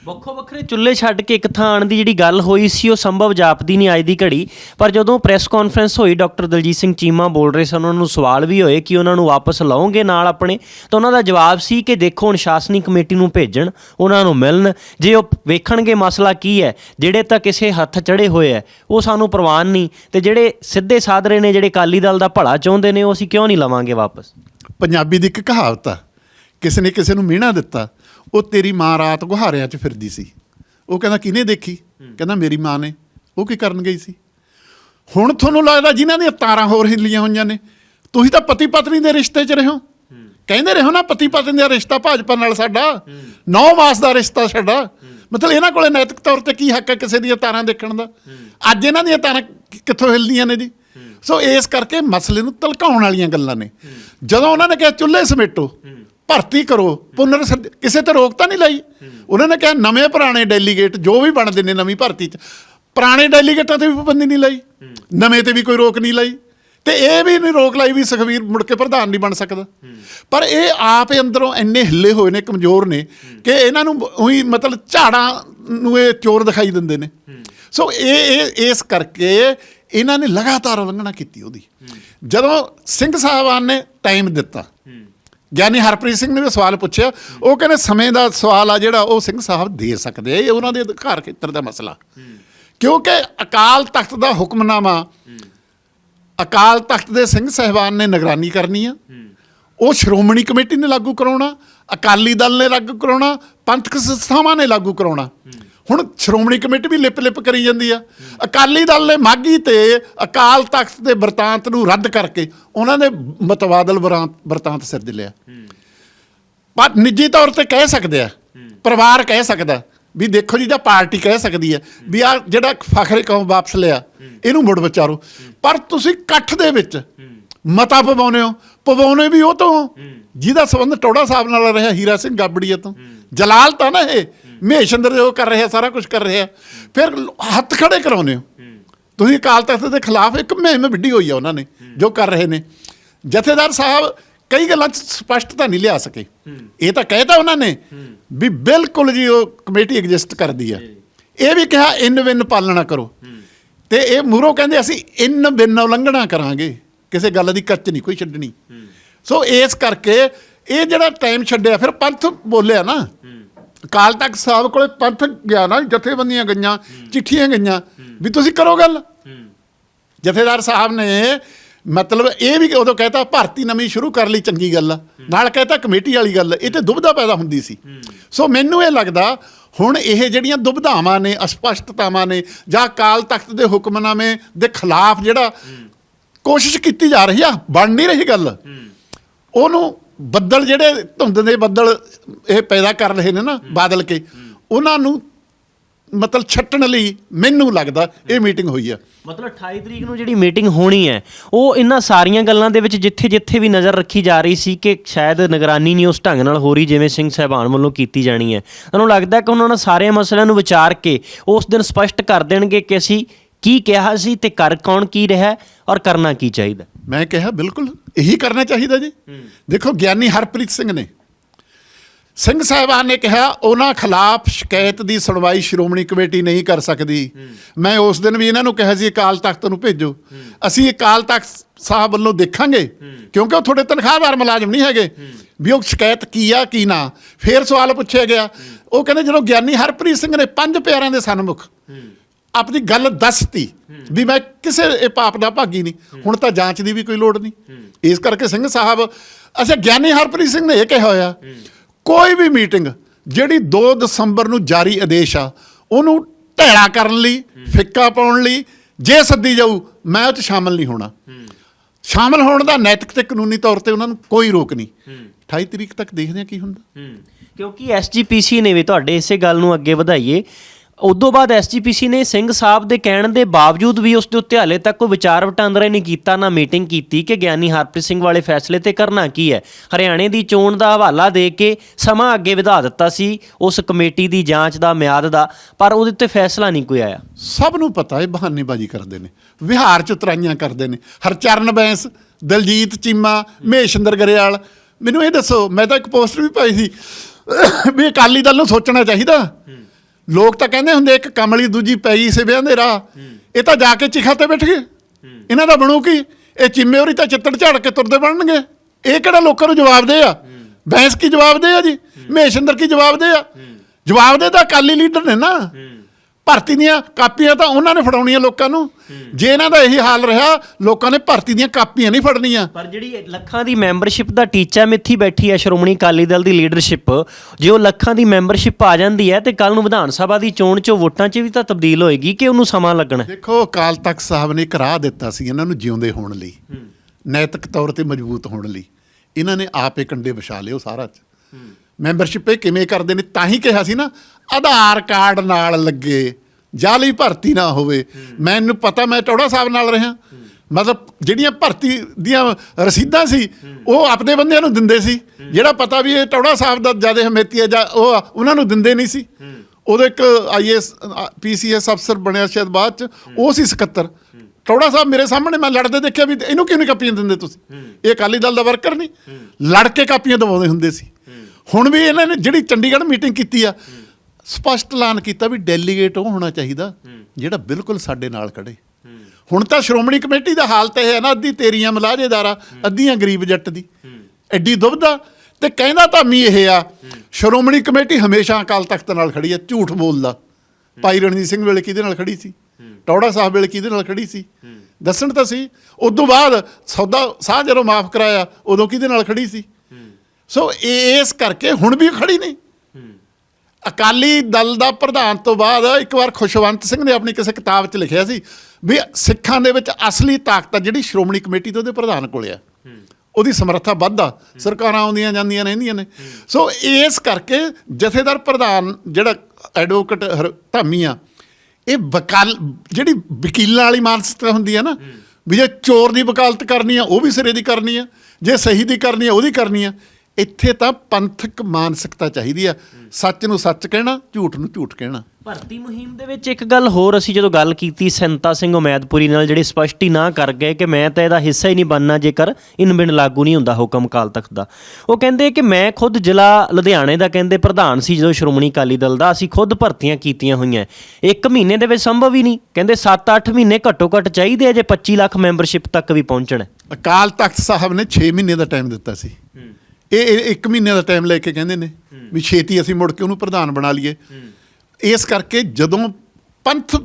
ਵੱਖੋ ਵੱਖਰੇ ਚੁੱਲ੍ਹੇ ਛੱਡ ਕੇ ਇੱਕ ਥਾਂ ਆਉਣ ਦੀ ਜਿਹੜੀ ਗੱਲ ਹੋਈ ਸੀ, ਉਹ ਸੰਭਵ ਜਾਪਦੀ ਨਹੀਂ ਅੱਜ ਦੀ ਘੜੀ। ਪਰ ਜਦੋਂ ਪ੍ਰੈਸ ਕਾਨਫਰੰਸ ਹੋਈ, ਡਾਕਟਰ ਦਲਜੀਤ ਸਿੰਘ ਚੀਮਾ ਬੋਲ ਰਹੇ ਸਨ, ਉਹਨਾਂ ਨੂੰ ਸਵਾਲ ਵੀ ਹੋਏ ਕਿ ਉਹਨਾਂ ਨੂੰ ਵਾਪਸ ਲਾਓਗੇ ਨਾਲ ਆਪਣੇ। ਤਾਂ ਉਹਨਾਂ ਦਾ ਜਵਾਬ ਸੀ ਕਿ ਦੇਖੋ ਅਨੁਸ਼ਾਸਨੀ ਕਮੇਟੀ ਨੂੰ ਭੇਜਣ, ਉਹਨਾਂ ਨੂੰ ਮਿਲਣ। ਜੇ ਉਹ ਵੇਖਣਗੇ ਮਸਲਾ ਕੀ ਹੈ, ਜਿਹੜੇ ਤਾਂ ਕਿਸੇ ਹੱਥ ਚੜੇ ਹੋਏ ਹੈ, ਉਹ ਸਾਨੂੰ ਪ੍ਰਵਾਨ ਨਹੀਂ। ਤੇ ਜਿਹੜੇ ਸਿੱਧੇ ਸਾਧਰੇ ਨੇ, ਜਿਹੜੇ ਅਕਾਲੀ ਦਲ ਦਾ ਭਲਾ ਚਾਹੁੰਦੇ ਨੇ, ਉਹ ਅਸੀਂ ਕਿਉਂ ਨਹੀਂ ਲਵਾਂਗੇ ਵਾਪਸ? ਪੰਜਾਬੀ ਦੀ ਇੱਕ ਕਹਾਵਤ ਆ, ਕਿਸੇ ਨੇ ਕਿਸੇ ਨੂੰ ਮਿਹਣਾ ਦਿੱਤਾ। ਉਹ ਤੇਰੀ ਮਾਂ ਰਾਤ ਗੁਹਾਰਿਆਂ 'ਚ ਫਿਰਦੀ ਸੀ। ਉਹ ਕਹਿੰਦਾ ਕਿਹਨੇ ਦੇਖੀ? ਕਹਿੰਦਾ ਮੇਰੀ ਮਾਂ ਨੇ। ਉਹ ਕੀ ਕਰਨ ਗਈ ਸੀ? ਹੁਣ ਤੁਹਾਨੂੰ ਲੱਗਦਾ ਜਿਨ੍ਹਾਂ ਦੀਆਂ ਤਾਰਾਂ ਹੋਰ ਹਿੱਲੀਆਂ ਹੋਈਆਂ ਨੇ ਤੁਸੀਂ ਤਾਂ ਪਤੀ ਪਤਨੀ ਦੇ ਰਿਸ਼ਤੇ 'ਚ ਰਹੋ। ਕਹਿੰਦੇ ਰਹੋ ਨਾ ਪਤੀ ਪਤਨੀ ਦਾ ਰਿਸ਼ਤਾ ਭਾਜਪਾ ਨਾਲ ਸਾਡਾ 9 ਮਾਸ ਦਾ ਰਿਸ਼ਤਾ ਸਾਡਾ। ਮਤਲਬ ਇਹਨਾਂ ਕੋਲੇ ਨੈਤਿਕ ਤੌਰ ਤੇ ਕੀ ਹੱਕ ਹੈ ਕਿਸੇ ਦੀਆਂ ਤਾਰਾਂ ਦੇਖਣ ਦਾ? ਅੱਜ ਇਹਨਾਂ ਦੀਆਂ ਤਾਰਾਂ ਕਿੱਥੋਂ ਹਿੱਲਦੀਆਂ ਨੇ ਜੀ? ਸੋ ਇਸ ਕਰਕੇ ਮਸਲੇ ਨੂੰ ਤਲਕਾਉਣ ਵਾਲੀਆਂ ਗੱਲਾਂ ਨੇ। ਜਦੋਂ ਉਹਨਾਂ ਨੇ ਕਿਹਾ ਚੁੱਲ੍ਹੇ ਸਮੇਟੋ। ਭਰਤੀ ਕਰੋ। ਪੁਨਰ ਸਿਰ- ਕਿਸੇ ਤੇ ਰੋਕ ਤਾਂ ਨਹੀਂ ਲਾਈ। ਉਹਨਾਂ ਨੇ ਕਿਹਾ, ਨਵੇਂ ਪੁਰਾਣੇ ਡੈਲੀਗੇਟ ਜੋ ਵੀ ਬਣਦੇ ਨੇ ਨਵੀਂ ਭਰਤੀ ਚ, ਪੁਰਾਣੇ ਡੈਲੀਗੇਟਾਂ ਤੇ ਵੀ ਪਾਬੰਦੀ ਨਹੀਂ ਲਾਈ। ਨਵੇਂ ਤੇ ਵੀ ਕੋਈ ਰੋਕ ਨਹੀਂ ਲਾਈ। ਤੇ ਇਹ ਵੀ ਨਹੀਂ ਰੋਕ ਲਾਈ ਵੀ ਸੁਖਵੀਰ ਮੁੜ ਕੇ ਪ੍ਰਧਾਨ ਨਹੀਂ ਬਣ ਸਕਦਾ। ਪਰ ਇਹ ਆਪ ਹੀ ਅੰਦਰੋਂ ਇੰਨੇ ਹਿੱਲੇ ਹੋਏ ਨੇ, ਕਮਜ਼ੋਰ ਨੇ ਕਿ ਇਹਨਾਂ ਨੂੰ ਉਹੀ ਮਤਲਬ ਝਾੜਾਂ ਨੂੰ ਇਹ ਚੋਰ ਦਿਖਾਈ ਦਿੰਦੇ ਨੇ। ਸੋ ਇਹ ਇਹ, ਇਸ ਕਰਕੇ ਇਹਨਾਂ ਨੇ ਲਗਾਤਾਰ ਉਲੰਘਣਾ ਕੀਤੀ ਉਹਦੀ। ਜਦੋਂ ਸਿੰਘ ਸਾਹਿਬਾਨ ਨੇ ਟਾਈਮ ਦਿੱਤਾ ਗਿਆਨੀ ਹਰਪ੍ਰੀਤ ਸਿੰਘ ਨੇ ਵੀ ਸਵਾਲ ਪੁੱਛਿਆ। ਉਹ ਕਹਿੰਦੇ, ਸਮੇਂ ਦਾ ਸਵਾਲ ਆ ਜਿਹੜਾ, ਉਹ ਸਿੰਘ ਸਾਹਿਬ ਦੇ ਸਕਦੇ ਆ। ਇਹ ਉਹਨਾਂ ਦੇ ਅਧਿਕਾਰ ਖੇਤਰ ਦਾ ਮਸਲਾ। ਕਿਉਂਕਿ ਅਕਾਲ ਤਖਤ ਦਾ ਹੁਕਮਨਾਮਾ, ਅਕਾਲ ਤਖਤ ਦੇ ਸਿੰਘ ਸਹਿਬਾਨ ਨੇ ਨਿਗਰਾਨੀ ਕਰਨੀ ਆ। ਉਹ ਸ਼੍ਰੋਮਣੀ ਕਮੇਟੀ ਨੇ ਲਾਗੂ ਕਰਾਉਣਾ, ਅਕਾਲੀ ਦਲ ਨੇ ਲਾਗੂ ਕਰਾਉਣਾ, ਪੰਥਕ ਸੰਸਥਾਵਾਂ ਨੇ ਲਾਗੂ ਕਰਾਉਣਾ। ਹੁਣ ਸ਼੍ਰੋਮਣੀ ਕਮੇਟੀ ਵੀ ਲਿਪ ਲਿਪ ਕਰੀ ਜਾਂਦੀ ਆ। ਅਕਾਲੀ ਦਲ ਨੇ ਮਾਗੀ ਤੇ ਅਕਾਲ ਤਖਤ ਦੇ ਵਰਤਾਂਤ ਨੂੰ ਰੱਦ ਕਰਕੇ, ਉਹਨਾਂ ਨੇ ਮਤਵਾਦਲ ਵਰਾਂ- ਵਰਤਾਂਤ ਸਿਰ ਲਿਆ। ਪਰ ਨਿੱਜੀ ਤੌਰ ਤੇ ਕਹਿ ਸਕਦੇ ਆ, ਪਰਿਵਾਰ ਕਹਿ ਸਕਦਾ, ਵੀ ਦੇਖੋ ਜੀ ਜਾਂ ਪਾਰਟੀ ਕਹਿ ਸਕਦੀ ਹੈ ਵੀ ਆ ਜਿਹੜਾ ਫਖਰੇ ਕੌਮ ਵਾਪਸ ਲਿਆ, ਇਹਨੂੰ ਮੁੜ ਵਿਚਾਰੋ। ਪਰ ਤੁਸੀਂ ਇਕੱਠ ਦੇ ਵਿੱਚ ਮਤਾ ਪਵਾਉਨੇ ਹੋ ਪਵਾਉਨੇ ਵੀ ਉਹ ਤੋਂ, ਜਿਹਦਾ ਸੰਬੰਧ ਟੋੜਾ ਸਾਹਿਬ ਨਾਲ ਰਿਹਾ, ਹੀਰਾ ਸਿੰਘ ਗਾਬੜੀਆ ਤੋਂ। ਜਲਾਲ ਤਾਂ ਨਾ ਇਹ ਮਹੇਸ਼ੰਦਰ ਉਹ ਕਰ ਰਿਹਾ, ਸਾਰਾ ਕੁਝ ਕਰ ਰਿਹਾ। ਫਿਰ ਹੱਥ ਖੜੇ ਕਰਾਉਨੇ ਹੋ। ਤੁਸੀਂ ਅਕਾਲ ਤਖਤ ਦੇ ਖਿਲਾਫ ਇੱਕ ਮੁਹਿੰਮ ਵਿੱਢੀ ਹੋਈ ਆ ਉਹਨਾਂ ਨੇ, ਜੋ ਕਰ ਰਹੇ ਨੇ। ਜਥੇਦਾਰ ਸਾਹਿਬ ਕਈ ਗੱਲਾਂ 'ਚ ਸਪਸ਼ਟਤਾ ਨਹੀਂ ਲਿਆ ਸਕੇ। ਇਹ ਤਾਂ ਕਹਿਤਾ ਉਹਨਾਂ ਨੇ ਵੀ ਬਿਲਕੁਲ ਜੀ ਉਹ ਕਮੇਟੀ ਐਗਜ਼ਿਸਟ ਕਰਦੀ ਆ। ਇਹ ਵੀ ਕਿਹਾ ਇਨ ਵਿਨ ਪਾਲਣਾ ਕਰੋ। ਤੇ ਇਹ ਮੂਰੋ ਕਹਿੰਦੇ ਅਸੀਂ ਇਨ ਬਿਨ ਉਲੰਘਣਾ ਕਰਾਂਗੇ। ਕਿਸੇ ਗੱਲ ਦੀ ਕੱਚ ਨਹੀਂ ਕੋਈ ਛੱਡਣੀ। ਸੋ ਇਸ ਕਰਕੇ ਇਹ ਜਿਹੜਾ ਟਾਈਮ ਛੱਡਿਆ ਫਿਰ ਪੰਥ ਬੋਲਿਆ ਨਾ। ਕਾਲ ਤੱਕ ਸਾਹਿਬ ਕੋਲੇ ਪੰਥ ਗਿਆ ਨਾ ਜਥੇਬੰਦੀਆਂ ਗਈਆਂ ਚਿੱਠੀਆਂ ਗਈਆਂ ਵੀ ਤੁਸੀਂ ਕਰੋ ਗੱਲ। ਜਥੇਦਾਰ ਸਾਹਿਬ ਨੇ ਮਤਲਬ ਇਹ ਵੀ ਉਦੋਂ ਕਹਿਤਾ ਭਰਤੀ ਨਵੀਂ ਸ਼ੁਰੂ ਕਰ ਲਈ ਚੰਗੀ ਗੱਲ ਆ। ਨਾਲ ਕਹਿਤਾ ਕਮੇਟੀ ਵਾਲੀ ਗੱਲ ਇਹ ਤੇ ਦੁਬਧਾ ਪੈਦਾ ਹੁੰਦੀ ਸੀ। ਸੋ ਮੈਨੂੰ ਇਹ ਲੱਗਦਾ ਹੁਣ ਇਹ ਜਿਹੜੀਆਂ ਦੁਬਧਾਵਾਂ ਨੇ ਅਸਪਸ਼ਟਤਾਵਾਂ ਨੇ ਜਾਂ ਕਾਲ ਤਖਤ ਦੇ ਹੁਕਮਨਾਮੇ ਦੇ ਖਿਲਾਫ ਜਿਹੜਾ ਕੋਸ਼ਿਸ਼ ਕੀਤੀ ਜਾ ਰਹੀ ਆ ਬਣ ਨਹੀਂ ਰਹੀ ਗੱਲ। ਉਹਨੂੰ ਬੱਦਲ ਜਿਹੜੇ ਧੁੰਦ ਦੇ ਬੱਦਲ ਇਹ ਪੈਦਾ ਕਰ ਰਹੇ ਨੇ ਨਾ ਬਾਦਲ ਕੇ ਉਹਨਾਂ ਨੂੰ ਮਤਲਬ ਛੱਟਣ ਲਈ ਮੈਨੂੰ ਲੱਗਦਾ ਇਹ ਮੀਟਿੰਗ ਹੋਈ ਆ। ਮਤਲਬ 28 ਤਰੀਕ ਨੂੰ ਜਿਹੜੀ ਮੀਟਿੰਗ ਹੋਣੀ ਹੈ ਉਹ ਇਹਨਾਂ ਸਾਰੀਆਂ ਗੱਲਾਂ ਦੇ ਵਿੱਚ ਜਿੱਥੇ-ਜਿੱਥੇ ਵੀ ਨਜ਼ਰ ਰੱਖੀ ਜਾ ਰਹੀ ਸੀ ਕਿ ਸ਼ਾਇਦ ਨਿਗਰਾਨੀ ਨਹੀਂ ਉਸ ਢੰਗ ਨਾਲ ਹੋ ਰਹੀ ਜਿਵੇਂ ਸਿੰਘ ਸਾਹਿਬਾਨ ਵੱਲੋਂ ਕੀਤੀ ਜਾਣੀ ਹੈ। ਤੁਹਾਨੂੰ ਲੱਗਦਾ ਕਿ ਉਹਨਾਂ ਨੇ ਸਾਰੇ ਮਸਲਿਆਂ ਨੂੰ ਵਿਚਾਰ ਕੇ ਉਸ ਦਿਨ ਸਪਸ਼ਟ ਕਰ ਦੇਣਗੇ ਕਿ ਅਸੀਂ ਕੀ ਕਿਹਾ ਸੀ ਤੇ ਕਰ ਕੌਣ ਕੀ ਰਿਹਾ ਔਰ ਕਰਨਾ ਕੀ ਚਾਹੀਦਾ? ਮੈਂ ਕਿਹਾ ਬਿਲਕੁਲ ਇਹੀ ਕਰਨਾ ਚਾਹੀਦਾ ਜੀ। ਦੇਖੋ ਗਿਆਨੀ ਹਰਪ੍ਰੀਤ ਸਿੰਘ ਨੇ ਸਿੰਘ ਸਾਹਿਬਾਨ ਨੇ ਕਿਹਾ, ਉਹਨਾਂ ਖਿਲਾਫ ਸ਼ਿਕਾਇਤ ਦੀ ਸੁਣਵਾਈ ਸ਼੍ਰੋਮਣੀ ਕਮੇਟੀ ਨਹੀਂ ਕਰ ਸਕਦੀ। ਮੈਂ ਉਸ ਦਿਨ ਵੀ ਇਹਨਾਂ ਨੂੰ ਕਿਹਾ ਸੀ, ਅਕਾਲ ਤਖਤ ਨੂੰ ਭੇਜੋ। ਅਸੀਂ ਅਕਾਲ ਤਖਤ ਸਾਹਿਬ ਵੱਲੋਂ ਦੇਖਾਂਗੇ, ਕਿਉਂਕਿ ਉਹ ਤੁਹਾਡੇ ਤਨਖਾਹਦਾਰ ਮੁਲਾਜ਼ਮ ਨਹੀਂ ਹੈਗੇ। ਵੀ ਉਹ ਸ਼ਿਕਾਇਤ ਕੀ ਆ, ਕੀ ਨਾ। ਫੇਰ ਸਵਾਲ ਪੁੱਛਿਆ ਗਿਆ। ਉਹ ਕਹਿੰਦੇ, ਜਦੋਂ ਗਿਆਨੀ ਹਰਪ੍ਰੀਤ ਸਿੰਘ ਨੇ ਪੰਜ ਪਿਆਰਿਆਂ ਦੇ ਸਨਮੁਖ ਆਪਣੀ ਗੱਲ ਦੱਸਤੀ ਵੀ ਮੈਂ ਕਿਸੇ ਇਹ ਪਾਪ ਦਾ ਭਾਗੀ ਨਹੀਂ, ਹੁਣ ਤਾਂ ਜਾਂਚ ਦੀ ਵੀ ਕੋਈ ਲੋੜ ਨਹੀਂ। ਇਸ ਕਰਕੇ ਸਿੰਘ ਸਾਹਿਬ, ਅੱਛਾ, ਗਿਆਨੀ ਹਰਪ੍ਰੀਤ ਸਿੰਘ ਨੇ ਇਹ ਕਿਹਾ ਹੋਇਆ ਕੋਈ ਵੀ ਮੀਟਿੰਗ ਜਿਹੜੀ 2 ਦਸੰਬਰ ਨੂੰ ਜਾਰੀ ਆਦੇਸ਼ ਆ, ਉਹਨੂੰ ਢੈਲਾ ਕਰਨ ਲਈ, ਫਿੱਕਾ ਪਾਉਣ ਲਈ, ਜੇ ਸੱਦੀ ਜਾਊ, ਮੈਂ ਉਹ 'ਚ ਸ਼ਾਮਲ ਨਹੀਂ ਹੋਣਾ। ਸ਼ਾਮਲ ਹੋਣ ਦਾ ਨੈਤਿਕ ਤੇ ਕਾਨੂੰਨੀ ਤੌਰ ਤੇ ਉਹਨਾਂ ਨੂੰ ਕੋਈ ਰੋਕ ਨਹੀਂ। 28 ਤਰੀਕ ਤੱਕ ਦੇਖਦੇ ਹਾਂ ਕੀ ਹੁੰਦਾ। ਕਿਉਂਕਿ ਐਸਜੀਪੀਸੀ ਨੇ ਵੀ ਤੁਹਾਡੇ ਇਸੇ ਗੱਲ ਨੂੰ ਅੱਗੇ ਵਧਾਈਏ। ਉਦੋਂ ਬਾਅਦ ਐਸਜੀਪੀਸੀ ਨੇ ਸਿੰਘ ਸਾਹਿਬ ਦੇ ਕਹਿਣ ਦੇ ਬਾਵਜੂਦ ਵੀ ਉਸ ਦੇ ਉੱਤੇ ਹਾਲੇ ਤੱਕ ਕੋਈ ਵਿਚਾਰ ਵਟਾਂਦਰਾ ਨਹੀਂ ਕੀਤਾ, ਨਾ ਮੀਟਿੰਗ ਕੀਤੀ ਕਿ ਗਿਆਨੀ ਹਰਪ੍ਰੀਤ ਸਿੰਘ ਵਾਲੇ ਫੈਸਲੇ ਤੇ ਕਰਨਾ ਕੀ ਹੈ। ਹਰਿਆਣੇ ਦੀ ਚੋਣ ਦਾ ਹਵਾਲਾ ਦੇ ਕੇ ਸਮਾਂ ਅੱਗੇ ਵਧਾ ਦਿੱਤਾ ਸੀ ਉਸ ਕਮੇਟੀ ਦੀ ਜਾਂਚ ਦਾ, ਮਿਆਦ ਦਾ, ਪਰ ਉਹਦੇ ਉੱਤੇ ਫੈਸਲਾ ਨਹੀਂ ਕੋਈ ਆਇਆ। ਸਭ ਨੂੰ ਪਤਾ ਹੈ ਬਹਾਨੇਬਾਜ਼ੀ ਕਰਦੇ ਨੇ। ਵਿਹਾਰ ਚ ਉਤਰਾਈਆਂ ਕਰਦੇ ਨੇ। ਹਰਚਰਨ ਬੈਂਸ, ਦਲਜੀਤ ਚੀਮਾ ਮਹੇਸ਼ਿੰਦਰ ਗਰੇਵਾਲ। ਮੈਨੂੰ ਇਹ ਦੱਸੋ, ਮੈਂ ਤਾਂ ਇੱਕ ਪੋਸਟਰ ਵੀ ਪਾਈ ਸੀ ਵੀ ਅਕਾਲੀ ਦਲ ਨੂੰ ਸੋਚਣਾ ਚਾਹੀਦਾ। ਲੋਕ ਤਾਂ ਕਹਿੰਦੇ ਹੁੰਦੇ ਇੱਕ ਕਮਲੀ ਦੂਜੀ ਪੈਈ ਸਿਵਿਆਂ ਦੇ ਰਾਹ। ਇਹ ਤਾਂ ਜਾ ਕੇ ਚਿਖਾ ਤੇ ਬੈਠ ਗਏ। ਇਹਨਾਂ ਦਾ ਬਣੂ ਕੀ? ਇਹ ਚਿੰਮੇ ਹੋਰੀ ਤਾਂ ਚਿੱਤੜ ਝਾੜ ਕੇ ਤੁਰਦੇ ਬਣਨਗੇ। ਇਹ ਕਿਹੜਾ ਲੋਕਾਂ ਨੂੰ ਜਵਾਬ ਦੇ ਆ? ਬੈਂਸ ਕੀ ਜਵਾਬ ਦੇ ਆ ਜੀ? ਮਹੇਸ਼ਿੰਦਰ ਕੀ ਜਵਾਬ ਦੇ ਆ? ਜਵਾਬ ਦੇ ਤਾਂ ਅਕਾਲੀ ਲੀਡਰ ਨੇ ਨਾ। ਭਰਤੀ ਦੀਆਂ ਕਾਪੀਆਂ ਤਾਂ ਉਹਨਾਂ ਨੇ ਫੜਾਉਣੀਆਂ ਲੋਕਾਂ ਨੂੰ। ਜੇ ਇਹਨਾਂ ਦਾ ਇਹੀ ਹਾਲ ਰਿਹਾ ਲੋਕਾਂ ਨੇ ਭਰਤੀ ਦੀਆਂ ਕਾਪੀਆਂ ਨਹੀਂ ਫੜਨੀਆਂ। ਪਰ ਜਿਹੜੀ ਲੱਖਾਂ ਦੀ ਮੈਂਬਰਸ਼ਿਪ ਦਾ ਟੀਚਾ ਮਿੱਥੀ ਬੈਠੀ ਹੈ ਸ਼੍ਰੋਮਣੀ ਅਕਾਲੀ ਦਲ ਦੀ ਲੀਡਰਸ਼ਿਪ ਜੇ ਉਹ ਲੱਖਾਂ ਦੀ ਮੈਂਬਰਸ਼ਿਪ ਆ ਜਾਂਦੀ ਹੈ ਤੇ ਕੱਲ ਨੂੰ ਵਿਧਾਨ ਸਭਾ ਦੀ ਚੋਣ 'ਚ ਵੋਟਾਂ 'ਚ ਵੀ ਤਾਂ ਤਬਦੀਲ ਹੋਏਗੀ ਕਿ ਉਹਨੂੰ ਸਮਾਂ ਲੱਗਣਾ ਹੈ? ਦੇਖੋ ਅਕਾਲ ਤਖਤ ਸਾਹਿਬ ਨੇ ਇੱਕ ਰਾਹ ਦਿੱਤਾ ਸੀ ਇਹਨਾਂ ਨੂੰ ਜਿਉਂਦੇ ਹੋਣ ਲਈ ਨੈਤਿਕ ਤੌਰ ਤੇ ਮਜ਼ਬੂਤ ਹੋਣ ਲਈ। ਇਹਨਾਂ ਨੇ ਆਪੇ ਕੰਡੇ ਵਿਛਾ ਲਿਓ ਸਾਰਾ ਚ। ਮੈਂਬਰਸ਼ਿਪ ਇਹ ਕਿਵੇਂ ਕਰਦੇ ਨੇ ਤਾਂ ਹੀ ਕਿਹਾ ਸੀ ਨਾ ਆਧਾਰ ਕਾਰਡ ਨਾਲ ਲੱਗੇ, ਜਾਲੀ ਭਰਤੀ ਨਾ ਹੋਵੇ। ਮੈਨੂੰ ਪਤਾ ਮੈਂ ਟੌੜਾ ਸਾਹਿਬ ਨਾਲ ਰਿਹਾ। ਮਤਲਬ ਜਿਹੜੀਆਂ ਭਰਤੀ ਦੀਆਂ ਰਸੀਦਾਂ ਸੀ, ਉਹ ਆਪਦੇ ਬੰਦਿਆਂ ਨੂੰ ਦਿੰਦੇ ਸੀ। ਜਿਹੜਾ ਪਤਾ ਵੀ ਇਹ ਟੌੜਾ ਸਾਹਿਬ ਦਾ ਜ਼ਿਆਦਾ ਹਮੇਤੀ ਹੈ ਜਾਂ ਉਹ ਉਹਨਾਂ ਨੂੰ ਦਿੰਦੇ ਨਹੀਂ ਸੀ। ਉਦੋਂ ਇੱਕ ਆਈਐਸ ਪੀਸੀਐਸ ਅਫਸਰ ਬਣਿਆ ਸ਼ਾਇਦ ਬਾਅਦ ਚ, ਉਹ ਸੀ ਸਕੱਤਰ। ਟੌੜਾ ਸਾਹਿਬ ਮੇਰੇ ਸਾਹਮਣੇ ਮੈਂ ਲੜਦੇ ਦੇਖਿਆ ਵੀ ਇਹਨੂੰ ਕਿਉਂ ਨਹੀਂ ਕਾਪੀਆਂ ਦਿੰਦੇ ਤੁਸੀਂ? ਇਹ ਅਕਾਲੀ ਦਲ ਦਾ ਵਰਕਰ ਨਹੀਂ। ਲੜ ਕੇ ਕਾਪੀਆਂ ਦਵਾਉਂਦੇ ਹੁੰਦੇ ਸੀ। ਹੁਣ ਵੀ ਇਹਨਾਂ ਨੇ ਜਿਹੜੀ ਚੰਡੀਗੜ੍ਹ ਮੀਟਿੰਗ ਕੀਤੀ ਆ ਸਪਸ਼ਟ ਐਲਾਨ ਕੀਤਾ ਵੀ ਡੈਲੀਗੇਟ ਉਹ ਹੋਣਾ ਚਾਹੀਦਾ ਜਿਹੜਾ ਬਿਲਕੁਲ ਸਾਡੇ ਨਾਲ ਖੜੇ। ਹੁਣ ਤਾਂ ਸ਼੍ਰੋਮਣੀ ਕਮੇਟੀ ਦਾ ਹਾਲਤ ਇਹ ਹੈ ਨਾ ਅੱਧੀ ਤੇਰੀਆਂ ਮਲਾਜੇਦਾਰਾ ਅੱਧੀਆਂ ਗਰੀਬ ਜੱਟ ਦੀ। ਐਡੀ ਦੁਬਦਾ ਤੇ ਕਹਿੰਦਾ ਤਾਂ ਮੀ ਇਹ ਆ ਸ਼੍ਰੋਮਣੀ ਕਮੇਟੀ ਹਮੇਸ਼ਾ ਅਕਾਲ ਤਖਤ ਨਾਲ ਖੜੀ ਆ ਝੂਠ ਬੋਲਦਾ। ਭਾਈ ਰਣਜੀਤ ਸਿੰਘ ਵੇਲੇ ਕਿਹਦੇ ਨਾਲ ਖੜੀ ਸੀ? ਟੌੜਾ ਸਾਹਿਬ ਵੇਲੇ ਕਿਹਦੇ ਨਾਲ ਖੜੀ ਸੀ? ਦੱਸਣ ਤਾਂ ਸੀ ਉਦੋਂ ਬਾਅਦ ਸੌਦਾ ਸਾਹ ਜਦੋਂ ਮਾਫ ਕਰਾਇਆ ਉਦੋਂ ਕਿਹਦੇ ਨਾਲ ਖੜੀ ਸੀ? ਸੋ ਇਸ ਕਰਕੇ ਹੁਣ ਵੀ ਖੜੀ ਨਹੀਂ। ਅਕਾਲੀ ਦਲ ਦਾ ਪ੍ਰਧਾਨ ਤੋਂ ਬਾਅਦ ਇੱਕ ਵਾਰ ਖੁਸ਼ਵੰਤ ਸਿੰਘ ਨੇ ਆਪਣੀ ਕਿਸੇ ਕਿਤਾਬ 'ਚ ਲਿਖਿਆ ਸੀ ਵੀ ਸਿੱਖਾਂ ਦੇ ਵਿੱਚ ਅਸਲੀ ਤਾਕਤ ਆ ਜਿਹੜੀ ਸ਼੍ਰੋਮਣੀ ਕਮੇਟੀ ਤੋਂ ਉਹਦੇ ਪ੍ਰਧਾਨ ਕੋਲ ਆ। ਉਹਦੀ ਸਮਰੱਥਾ ਵੱਧ ਆ। ਸਰਕਾਰਾਂ ਆਉਂਦੀਆਂ ਜਾਂਦੀਆਂ ਰਹਿੰਦੀਆਂ ਨੇ। ਸੋ ਇਸ ਕਰਕੇ ਜਥੇਦਾਰ ਪ੍ਰਧਾਨ ਜਿਹੜਾ ਐਡਵੋਕੇਟ ਹਰ- ਧਾਮੀ ਆ, ਇਹ ਵਕਾਲ ਜਿਹੜੀ ਵਕੀਲਾਂ ਵਾਲੀ ਮਾਨਸਿਕਤਾ ਹੁੰਦੀ ਆ ਨਾ, ਵੀ ਜੇ ਚੋਰ ਦੀ ਵਕਾਲਤ ਕਰਨੀ ਆ, ਉਹ ਵੀ ਸਿਰੇ ਦੀ ਕਰਨੀ ਆ, ਜੇ ਸਹੀ ਦੀ ਕਰਨੀ ਆ, ਉਹਦੀ ਕਰਨੀ ਆ ਇੱਥੇ ਤਾਂ ਪੰਥਕ ਮਾਨਸਿਕਤਾ ਚਾਹੀਦੀ ਆ। ਸੱਚ ਨੂੰ ਸੱਚ ਕਹਿਣਾ ਝੂਠ ਨੂੰ ਝੂਠ ਕਹਿਣਾ। ਭਰਤੀ ਮੁਹਿੰਮ ਦੇ ਵਿੱਚ ਇੱਕ ਗੱਲ ਹੋਰ ਅਸੀਂ ਜਦੋਂ ਗੱਲ ਕੀਤੀ ਸੰਤਾ ਸਿੰਘ ਉਮੈਦਪੁਰੀ ਨਾਲ ਜਿਹੜੇ ਸਪਸ਼ਟ ਨਾ ਕਰ ਗਏ ਕਿ ਮੈਂ ਤਾਂ ਇਹਦਾ ਹਿੱਸਾ ਹੀ ਨਹੀਂ ਬਣਨਾ ਜੇਕਰ ਇਨ ਬਿਨ ਲਾਗੂ ਨਹੀਂ ਹੁੰਦਾ ਹੁਕਮ ਕਾਲ ਤਖਤ ਦਾ। ਉਹ ਕਹਿੰਦੇ ਕਿ ਮੈਂ ਖੁਦ ਜ਼ਿਲ੍ਹਾ ਲੁਧਿਆਣੇ ਦਾ ਕਹਿੰਦੇ ਪ੍ਰਧਾਨ ਸੀ ਜਦੋਂ ਸ਼੍ਰੋਮਣੀ ਅਕਾਲੀ ਦਲ ਦਾ ਅਸੀਂ ਖੁਦ ਭਰਤੀਆਂ ਕੀਤੀਆਂ ਹੋਈਆਂ। ਇੱਕ ਮਹੀਨੇ ਦੇ ਵਿੱਚ ਸੰਭਵ ਹੀ ਨਹੀਂ। ਕਹਿੰਦੇ 7-8 ਮਹੀਨੇ ਘੱਟੋ ਘੱਟ ਚਾਹੀਦੇ ਆ ਜੇ 25 ਲੱਖ ਮੈਂਬਰਸ਼ਿਪ ਤੱਕ ਵੀ ਪਹੁੰਚਣ। ਅਕਾਲ ਤਖਤ ਸਾਹਿਬ ਨੇ 6 ਮਹੀਨੇ ਦਾ ਟਾਈਮ ਦਿੱਤਾ ਸੀ। ਇਹ ਇੱਕ ਮਹੀਨੇ ਦਾ ਟਾਈਮ ਲੈ ਕੇ ਕਹਿੰਦੇ ਨੇ ਵੀ ਛੇਤੀ ਅਸੀਂ ਮੁੜ ਕੇ ਉਹਨੂੰ ਪ੍ਰਧਾਨ ਬਣਾ ਲਈਏ। ਇਸ ਕਰਕੇ ਜਦੋਂ ਪੰਥ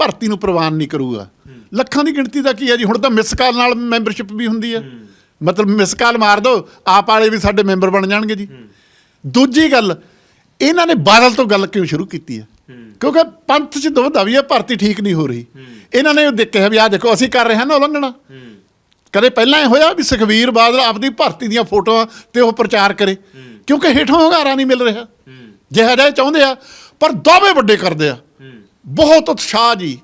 ਭਰਤੀ ਨੂੰ ਪ੍ਰਵਾਨ ਨਹੀਂ ਕਰੂਗਾ ਲੱਖਾਂ ਦੀ ਗਿਣਤੀ ਦਾ ਕੀ ਹੈ ਜੀ? ਹੁਣ ਤਾਂ ਮਿਸ ਕਾਲ ਨਾਲ ਮੈਂਬਰਸ਼ਿਪ ਵੀ ਹੁੰਦੀ ਹੈ। ਮਤਲਬ ਮਿਸ ਕਾਲ ਮਾਰ ਦੋ ਆਪ ਵਾਲੇ ਵੀ ਸਾਡੇ ਮੈਂਬਰ ਬਣ ਜਾਣਗੇ ਜੀ। ਦੂਜੀ ਗੱਲ ਇਹਨਾਂ ਨੇ ਬਾਦਲ ਤੋਂ ਗੱਲ ਕਿਉਂ ਸ਼ੁਰੂ ਕੀਤੀ ਹੈ? ਕਿਉਂਕਿ ਪੰਥ 'ਚ ਦੁਵਿਧਾ ਵੀ ਹੈ ਭਰਤੀ ਠੀਕ ਨਹੀਂ ਹੋ ਰਹੀ। ਇਹਨਾਂ ਨੇ ਉਹ ਦੇਖਿਆ ਵੀ ਆਹ ਦੇਖੋ ਅਸੀਂ ਕਰ ਰਹੇ ਹਾਂ ਨਾ ਉਲੰਘਣਾ। ਕਦੇ ਪਹਿਲਾਂ ਇਹ ਹੋਇਆ ਵੀ ਸੁਖਵੀਰ ਬਾਦਲ ਆਪਦੀ ਭਰਤੀ ਦੀਆਂ ਫੋਟੋਆਂ ਤੇ ਉਹ ਪ੍ਰਚਾਰ ਕਰੇ? ਕਿਉਂਕਿ ਹੇਠੋਂ ਹੰਗਾਰਾ ਨਹੀਂ ਮਿਲ ਰਿਹਾ। ਜਿਹੜਾ ਜਿਹਾ ਚਾਹੁੰਦੇ ਆ, ਪਰ ਦਾਅਵੇ ਵੱਡੇ ਕਰਦੇ ਆ। ਬਹੁਤ ਉਤਸ਼ਾਹ ਜੀ।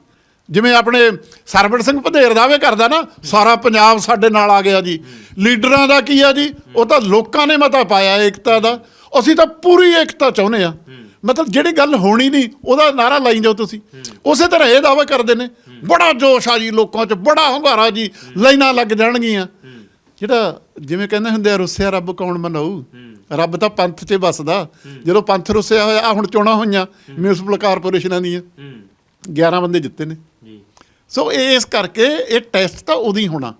ਜਿਵੇਂ ਆਪਣੇ ਸਰਵਣ ਸਿੰਘ ਭਦੇਰ ਦਾਅਵੇ ਕਰਦਾ ਨਾ, ਸਾਰਾ ਪੰਜਾਬ ਸਾਡੇ ਨਾਲ ਆ ਗਿਆ ਜੀ। ਲੀਡਰਾਂ ਦਾ ਕੀ ਆ ਜੀ? ਉਹ ਤਾਂ ਲੋਕਾਂ ਨੇ ਮਤਾ ਪਾਇਆ ਏਕਤਾ ਦਾ। ਅਸੀਂ ਤਾਂ ਪੂਰੀ ਏਕਤਾ ਚਾਹੁੰਦੇ ਆ। ਮਤਲਬ ਜਿਹੜੀ ਗੱਲ ਹੋਣੀ ਨਹੀਂ, ਉਹਦਾ ਨਾਰਾ ਲਾਈ ਜਾਓ ਤੁਸੀਂ। ਉਸੇ ਤਰ੍ਹਾਂ ਇਹ ਦਾਅਵੇ ਕਰਦੇ ਨੇ। ਬੜਾ ਜੋਸ਼ ਆ ਜੀ ਲੋਕਾਂ 'ਚ, ਬੜਾ ਹੰਗਾਰਾ ਜੀ। ਲਾਈਨਾਂ ਲੱਗ ਜਾਣਗੀਆਂ। ਜਿਹੜਾ ਜਿਵੇਂ ਕਹਿੰਦੇ ਹੁੰਦੇ ਆ, ਰੁੱਸਿਆ ਰੱਬ ਕੌਣ ਮਨਾਊ? ਰੱਬ ਤਾਂ ਪੰਥ 'ਚ ਵਸਦਾ। ਜਦੋਂ ਪੰਥ ਰੁੱਸਿਆ ਹੋਇਆ ਆ ਹੁਣ ਚੋਣਾਂ ਹੋਈਆਂ ਮਿਊਨਿਸਪਲ ਕਾਰਪੋਰੇਸ਼ਨਾਂ ਦੀਆਂ। 11 ਬੰਦੇ ਜਿੱਤੇ ਨੇ। ਸੋ ਇਸ ਕਰਕੇ ਇਹ ਟੈਸਟ ਤਾਂ ਉਦੋਂ ਹੀ ਹੋਣਾ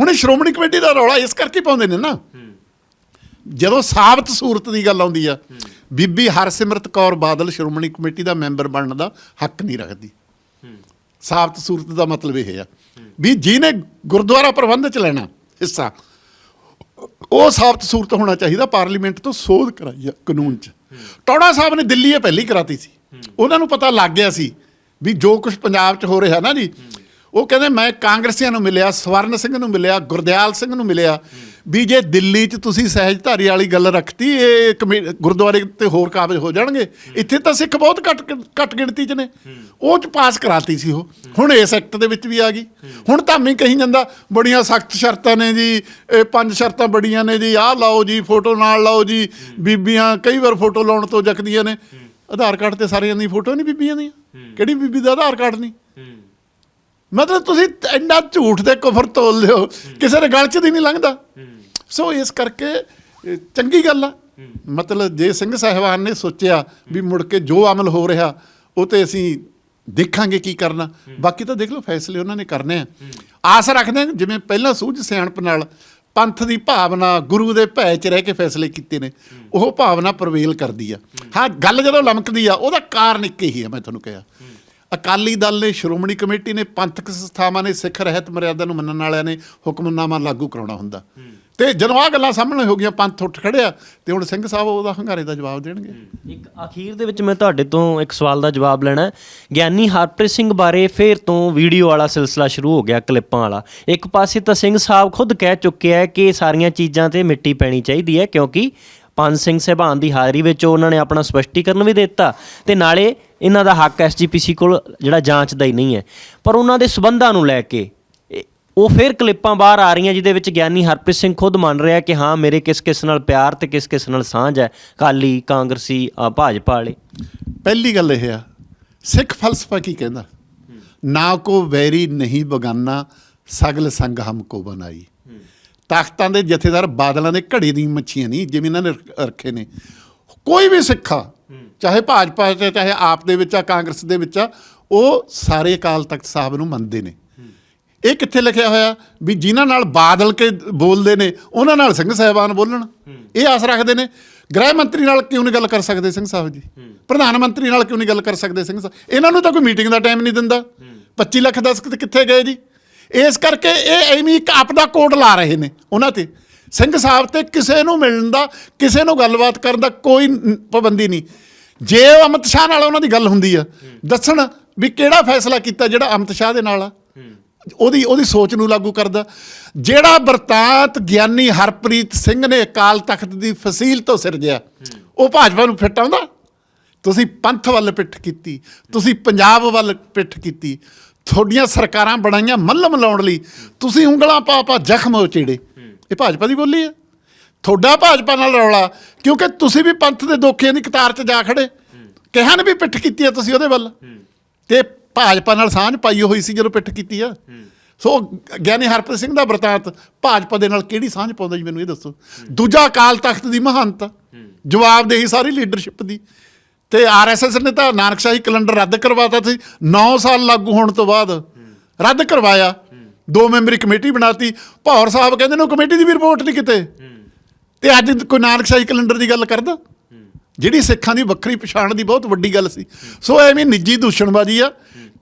ਹੁਣ ਸ਼੍ਰੋਮਣੀ ਕਮੇਟੀ ਦਾ ਰੌਲਾ ਇਸ ਕਰਕੇ ਪਾਉਂਦੇ ਨੇ ਨਾ। ਜਦੋਂ ਸਾਬਤ ਸੂਰਤ ਦੀ ਗੱਲ ਆਉਂਦੀ ਆ, ਬੀਬੀ ਹਰਸਿਮਰਤ ਕੌਰ ਬਾਦਲ ਸ਼੍ਰੋਮਣੀ ਕਮੇਟੀ ਦਾ ਮੈਂਬਰ ਬਣਨ ਦਾ ਹੱਕ ਨਹੀਂ ਰੱਖਦੀ। ਸਾਬਤ ਸੂਰਤ ਦਾ ਮਤਲਬ ਇਹ ਆ ਵੀ ਜਿਹਨੇ ਗੁਰਦੁਆਰਾ ਪ੍ਰਬੰਧ ਚ ਲੈਣਾ, ਹਿੱਸਾ, ਉਹ ਸਾਬਤ ਸੂਰਤ ਹੋਣਾ ਚਾਹੀਦਾ ਪਾਰਲੀਮੈਂਟ ਤੋਂ ਸੋਧ ਕਰਾਈ ਆ ਕਾਨੂੰਨ ਚ। ਟੌੜਾ ਸਾਹਿਬ ਨੇ ਦਿੱਲੀ ਇਹ ਪਹਿਲੀ ਕਰਾਤੀ ਸੀ। ਉਹਨਾਂ ਨੂੰ ਪਤਾ ਲੱਗ ਗਿਆ ਸੀ ਵੀ ਜੋ ਕੁਝ ਪੰਜਾਬ ਚ ਹੋ ਰਿਹਾ ਨਾ ਜੀ ਉਹ ਕਹਿੰਦੇ ਮੈਂ ਕਾਂਗਰਸੀਆਂ ਨੂੰ ਮਿਲਿਆ ਸਵਰਨ ਸਿੰਘ ਨੂੰ ਮਿਲਿਆ ਗੁਰਦਿਆਲ ਸਿੰਘ ਨੂੰ ਮਿਲਿਆ। ਵੀ ਜੇ ਦਿੱਲੀ 'ਚ ਤੁਸੀਂ ਸਹਿਜਧਾਰੀ ਵਾਲੀ ਗੱਲ ਰੱਖਤੀ ਇਹ ਗੁਰਦੁਆਰੇ ਤੇ ਹੋਰ ਕਾਬਜ ਹੋ ਜਾਣਗੇ। ਇੱਥੇ ਤਾਂ ਸਿੱਖ ਬਹੁਤ ਘੱਟ ਘੱਟ ਗਿਣਤੀ 'ਚ ਨੇ। ਉਹ 'ਚ ਪਾਸ ਕਰਾਤੀ ਸੀ ਉਹ। ਹੁਣ ਇਸ ਐਕਟ ਦੇ ਵਿੱਚ ਵੀ ਆ ਗਈ। ਹੁਣ ਧਾਮੀ ਕਹੀ ਜਾਂਦਾ ਬੜੀਆਂ ਸਖਤ ਸ਼ਰਤਾਂ ਨੇ ਜੀ ਇਹ ਪੰਜ ਸ਼ਰਤਾਂ ਬੜੀਆਂ ਨੇ ਜੀ ਆਹ ਲਾਓ ਜੀ ਫੋਟੋ ਨਾਲ ਲਾਓ ਜੀ ਬੀਬੀਆਂ ਕਈ ਵਾਰ ਫੋਟੋ ਲਾਉਣ ਤੋਂ ਜਕਦੀਆਂ ਨੇ। ਆਧਾਰ ਕਾਰਡ ਤੇ ਸਾਰਿਆਂ ਦੀ ਫੋਟੋ ਨਹੀਂ ਬੀਬੀਆਂ ਦੀਆਂ। ਕਿਹੜੀ ਬੀਬੀ ਦਾ ਆਧਾਰ ਕਾਰਡ ਨਹੀਂ? ਮਤਲਬ ਤੁਸੀਂ ਇੰਨਾ ਝੂਠ ਦੇ ਕੁਫਰ ਤੋਲ ਲਿਓ ਕਿਸੇ ਦੇ ਗਲ 'ਚ ਦੀ ਨਹੀਂ ਲੰਘਦਾ। ਸੋ ਇਸ ਕਰਕੇ ਚੰਗੀ ਗੱਲ ਆ। ਮਤਲਬ ਜੇ ਸਿੰਘ ਸਾਹਿਬਾਨ ਨੇ ਸੋਚਿਆ ਵੀ ਮੁੜ ਕੇ ਜੋ ਅਮਲ ਹੋ ਰਿਹਾ ਉਹ ਤੇ ਅਸੀਂ ਦੇਖਾਂਗੇ ਕੀ ਕਰਨਾ। ਬਾਕੀ ਤਾਂ ਦੇਖ ਲਓ ਫੈਸਲੇ ਉਹਨਾਂ ਨੇ ਕਰਨੇ ਆ। ਆਸ ਰੱਖਦੇ ਹਾਂ ਜਿਵੇਂ ਪਹਿਲਾਂ ਸੂਝ ਸਿਆਣਪ ਨਾਲ ਪੰਥ ਦੀ ਭਾਵਨਾ ਗੁਰੂ ਦੇ ਭੈ 'ਚ ਰਹਿ ਕੇ ਫੈਸਲੇ ਕੀਤੇ ਨੇ ਉਹ ਭਾਵਨਾ ਪ੍ਰਵੇਲ ਕਰਦੀ ਆ। ਹਾਂ। ਗੱਲ ਜਦੋਂ ਲਮਕਦੀ ਆ ਉਹਦਾ ਕਾਰਨ ਇੱਕ ਹੀ ਆ ਮੈਂ ਤੁਹਾਨੂੰ ਕਿਹਾ। ਅਕਾਲੀ ਦਲ ਨੇ, ਸ਼੍ਰੋਮਣੀ ਕਮੇਟੀ ਨੇ, ਪੰਥਕ ਸੰਸਥਾਵਾਂ ਨੇ, ਸਿੱਖ ਰਹਿਤ ਮਰਿਆਦਾ ਨੂੰ ਮੰਨਣ ਵਾਲਿਆਂ ਨੇ ਹੁਕਮਨਾਮਾ ਲਾਗੂ ਕਰਾਉਣਾ ਹੁੰਦਾ। ਤੇ ਜਦੋਂ ਆ ਗੱਲਾਂ ਸਾਹਮਣੇ ਹੋ ਗਈਆਂ, ਪੰਥ ਉੱਠ ਖੜਿਆ ਤੇ ਹੁਣ ਸਿੰਘ ਸਾਹਿਬ ਉਹਦਾ ਹੰਗਾਰੇ ਦਾ ਜਵਾਬ ਦੇਣਗੇ। ਇੱਕ ਅਖੀਰ ਦੇ ਵਿੱਚ ਮੈਂ ਤੁਹਾਡੇ ਤੋਂ ਇੱਕ ਸਵਾਲ ਦਾ ਜਵਾਬ ਲੈਣਾ ਗਿਆਨੀ ਹਰਪ੍ਰੀਤ ਸਿੰਘ ਬਾਰੇ ਫੇਰ ਤੋਂ ਵੀਡੀਓ ਵਾਲਾ ਸਿਲਸਿਲਾ ਸ਼ੁਰੂ ਹੋ ਗਿਆ ਕਲਿੱਪਾਂ ਵਾਲਾ। ਇੱਕ ਪਾਸੇ ਤਾਂ ਸਿੰਘ ਸਾਹਿਬ ਖੁਦ ਕਹਿ ਚੁੱਕੇ ਹੈ ਕਿ ਸਾਰੀਆਂ ਚੀਜ਼ਾਂ ਤੇ ਮਿੱਟੀ ਪੈਣੀ ਚਾਹੀਦੀ ਹੈ ਕਿਉਂਕਿ ਪੰਜ ਸਿੰਘ ਸਹਿਬਾਨ ਦੀ ਹਾਜ਼ਰੀ ਵਿੱਚ ਉਹਨਾਂ ਨੇ ਆਪਣਾ ਸਪਸ਼ਟੀਕਰਨ ਵੀ ਦਿੱਤਾ ਤੇ ਨਾਲੇ ਇਹਨਾਂ ਦਾ ਹੱਕ ਐਸਜੀਪੀਸੀ ਕੋਲ ਜਿਹੜਾ ਜਾਂਚ ਦਾ ਹੀ ਨਹੀਂ ਹੈ। ਪਰ ਉਹਨਾਂ ਦੇ ਸਬੰਧਾਂ ਨੂੰ ਲੈ ਕੇ ਉਹ ਫਿਰ ਕਲਿੱਪਾਂ ਬਾਹਰ ਆ ਰਹੀਆਂ ਜਿਹਦੇ ਵਿੱਚ ਗਿਆਨੀ ਹਰਪ੍ਰੀਤ ਸਿੰਘ ਖੁਦ ਮੰਨ ਰਿਹਾ ਕਿ ਹਾਂ, ਮੇਰੇ ਕਿਸ ਕਿਸ ਨਾਲ ਪਿਆਰ ਤੇ ਕਿਸ ਕਿਸ ਨਾਲ ਸਾਂਝ ਹੈ ਕਾਲੀ ਕਾਂਗਰਸੀ ਆ ਭਾਜਪਾ ਵਾਲੇ। ਪਹਿਲੀ ਗੱਲ ਇਹ ਆ, ਸਿੱਖ ਫਲਸਫਾ ਕੀ ਕਹਿੰਦਾ? ਨਾ ਕੋ ਵੈਰੀ ਨਹੀਂ ਬਗਾਨਾ, ਸਗਲ ਸੰਗ ਹਮਕੋ ਬਨਾਈ ਤਾਕਤਾਂ ਦੇ ਜਥੇਦਾਰ ਬਾਦਲਾਂ ਦੇ ਘੜੇ ਦੀ ਮੱਛੀਆਂ ਨਹੀਂ, ਜਿਵੇਂ ਇਹਨਾਂ ਨੇ ਰੱਖ- ਰੱਖੇ ਨੇ। ਕੋਈ ਵੀ ਸਿੱਖਾ, ਚਾਹੇ ਭਾਜਪਾ ਚ, ਚਾਹੇ ਆਪ ਦੇ ਵਿੱਚ ਆ, ਕਾਂਗਰਸ ਦੇ ਵਿੱਚ ਆ, ਉਹ ਸਾਰੇ ਅਕਾਲ ਤਖਤ ਸਾਹਿਬ ਨੂੰ ਮੰਨਦੇ ਨੇ। ਇਹ ਕਿੱਥੇ ਲਿਖਿਆ ਹੋਇਆ? ਵੀ ਜਿਨ੍ਹਾਂ ਨਾਲ ਬਾਦਲ ਕੇ ਬੋਲਦੇ ਨੇ, ਉਹਨਾਂ ਨਾਲ ਸਿੰਘ ਸਾਹਿਬਾਨ ਬੋਲਣ। ਇਹ ਆਸ ਰੱਖਦੇ ਨੇ। ਗ੍ਰਹਿ ਮੰਤਰੀ ਨਾਲ ਕਿਉਂ ਨਹੀਂ ਗੱਲ ਕਰ ਸਕਦੇ ਸਿੰਘ ਸਾਹਿਬ ਜੀ? ਪ੍ਰਧਾਨ ਮੰਤਰੀ ਨਾਲ ਕਿਉਂ ਨਹੀਂ ਗੱਲ ਕਰ ਸਕਦੇ ਸਿੰਘ ਸਾਹਿਬ ਇਹਨਾਂ ਨੂੰ ਤਾਂ ਕੋਈ ਮੀਟਿੰਗ ਦਾ ਟਾਈਮ ਨਹੀਂ ਦਿੰਦਾ। 25 ਲੱਖ ਦਸਖਤ ਕਿੱਥੇ ਗਏ ਜੀ? ਇਸ ਕਰਕੇ ਇਹ ਐਵੇਂ ਇੱਕ ਆਪਦਾ ਕੋਟ ਲਾ ਰਹੇ ਨੇ ਉਹਨਾਂ ਤੇ। ਸਿੰਘ ਸਾਹਿਬ ਤੇ ਕਿਸੇ ਨੂੰ ਮਿਲਣ ਦਾ, ਕਿਸੇ ਨੂੰ ਗੱਲਬਾਤ ਕਰਨ ਦਾ ਕੋਈ ਪਾਬੰਦੀ ਨਹੀਂ। ਜੇ ਉਹ ਅਮਿਤ ਸ਼ਾਹ ਨਾਲ ਉਹਨਾਂ ਦੀ ਗੱਲ ਹੁੰਦੀ ਆ, ਦੱਸਣ ਵੀ ਕਿਹੜਾ ਫੈਸਲਾ ਕੀਤਾ ਜਿਹੜਾ ਅਮਿਤ ਸ਼ਾਹ ਦੇ ਨਾਲ ਆ। ਉਹਦੀ ਉਹਦੀ ਸੋਚ ਨੂੰ ਲਾਗੂ ਕਰਦਾ। ਜਿਹੜਾ ਵਰਤਾਂਤ ਗਿਆਨੀ ਹਰਪ੍ਰੀਤ ਸਿੰਘ ਨੇ ਅਕਾਲ ਤਖਤ ਦੀ ਫਸੀਲ ਤੋਂ ਸਿਰਜਿਆ ਉਹ ਭਾਜਪਾ ਨੂੰ ਫਿੱਟ ਆਉਂਦਾ? ਤੁਸੀਂ ਪੰਥ ਵੱਲ ਪਿੱਠ ਕੀਤੀ, ਤੁਸੀਂ ਪੰਜਾਬ ਵੱਲ ਪਿੱਠ ਕੀਤੀ ਤੁਹਾਡੀਆਂ ਸਰਕਾਰਾਂ ਬਣਾਈਆਂ ਮੱਲਮ ਲਾਉਣ ਲਈ। ਤੁਸੀਂ ਉਂਗਲਾਂ ਪਾ ਪਾ ਜ਼ਖਮ ਉਚੇੜੇ ਇਹ ਭਾਜਪਾ ਦੀ ਬੋਲੀ ਹੈ। ਤੁਹਾਡਾ ਭਾਜਪਾ ਨਾਲ ਰੌਲਾ ਕਿਉਂਕਿ ਤੁਸੀਂ ਵੀ ਪੰਥ ਦੇ ਦੋਖਿਆਂ ਦੀ ਕਤਾਰ 'ਚ ਜਾ ਖੜੇ। ਕਿਹਾ ਨੇ ਵੀ ਪਿੱਠ ਕੀਤੀ ਹੈ ਤੁਸੀਂ ਉਹਦੇ ਵੱਲ। ਤੇ ਭਾਜਪਾ ਨਾਲ ਸਾਂਝ ਪਾਈ ਹੋਈ ਸੀ ਜਦੋਂ ਪਿੱਠ ਕੀਤੀ ਆ। ਸੋ ਗਿਆਨੀ ਹਰਪ੍ਰੀਤ ਸਿੰਘ ਦਾ ਵਰਤਾਂਤ ਭਾਜਪਾ ਦੇ ਨਾਲ ਕਿਹੜੀ ਸਾਂਝ ਪਾਉਂਦਾ ਜੀ ਮੈਨੂੰ ਇਹ ਦੱਸੋ। ਦੂਜਾ ਅਕਾਲ ਤਖਤ ਦੀ ਮਹਾਨਤਾ ਜਵਾਬਦੇਹੀ ਸਾਰੀ ਲੀਡਰਸ਼ਿਪ ਦੀ। ਤੇ ਆਰਐਸਐਸ ਨੇ ਤਾਂ ਨਾਨਕਸ਼ਾਹੀ ਕੈਲੰਡਰ ਰੱਦ ਕਰਵਾਤਾ ਸੀ। 9 ਸਾਲ ਲਾਗੂ ਹੋਣ ਤੋਂ ਬਾਅਦ ਰੱਦ ਕਰਵਾਇਆ। ਦੋ ਮੈਂਬਰੀ ਕਮੇਟੀ ਬਣਾਤੀ। ਭੌਰ ਸਾਹਿਬ ਕਹਿੰਦੇ ਨੇ ਉਹ ਕਮੇਟੀ ਦੀ ਵੀ ਰਿਪੋਰਟ ਨਹੀਂ ਕਿਤੇ। ਤੇ ਅੱਜ ਕੋਈ ਨਾਨਕਸ਼ਾਹੀ ਕੈਲੰਡਰ ਦੀ ਗੱਲ ਕਰਦਾ। ਜਿਹੜੀ ਸਿੱਖਾਂ ਦੀ ਵੱਖਰੀ ਪਛਾਣ ਦੀ ਬਹੁਤ ਵੱਡੀ ਗੱਲ ਸੀ। ਸੋ ਐਵੇਂ ਨਿੱਜੀ ਦੂਸ਼ਣਬਾਜ਼ੀ ਆ।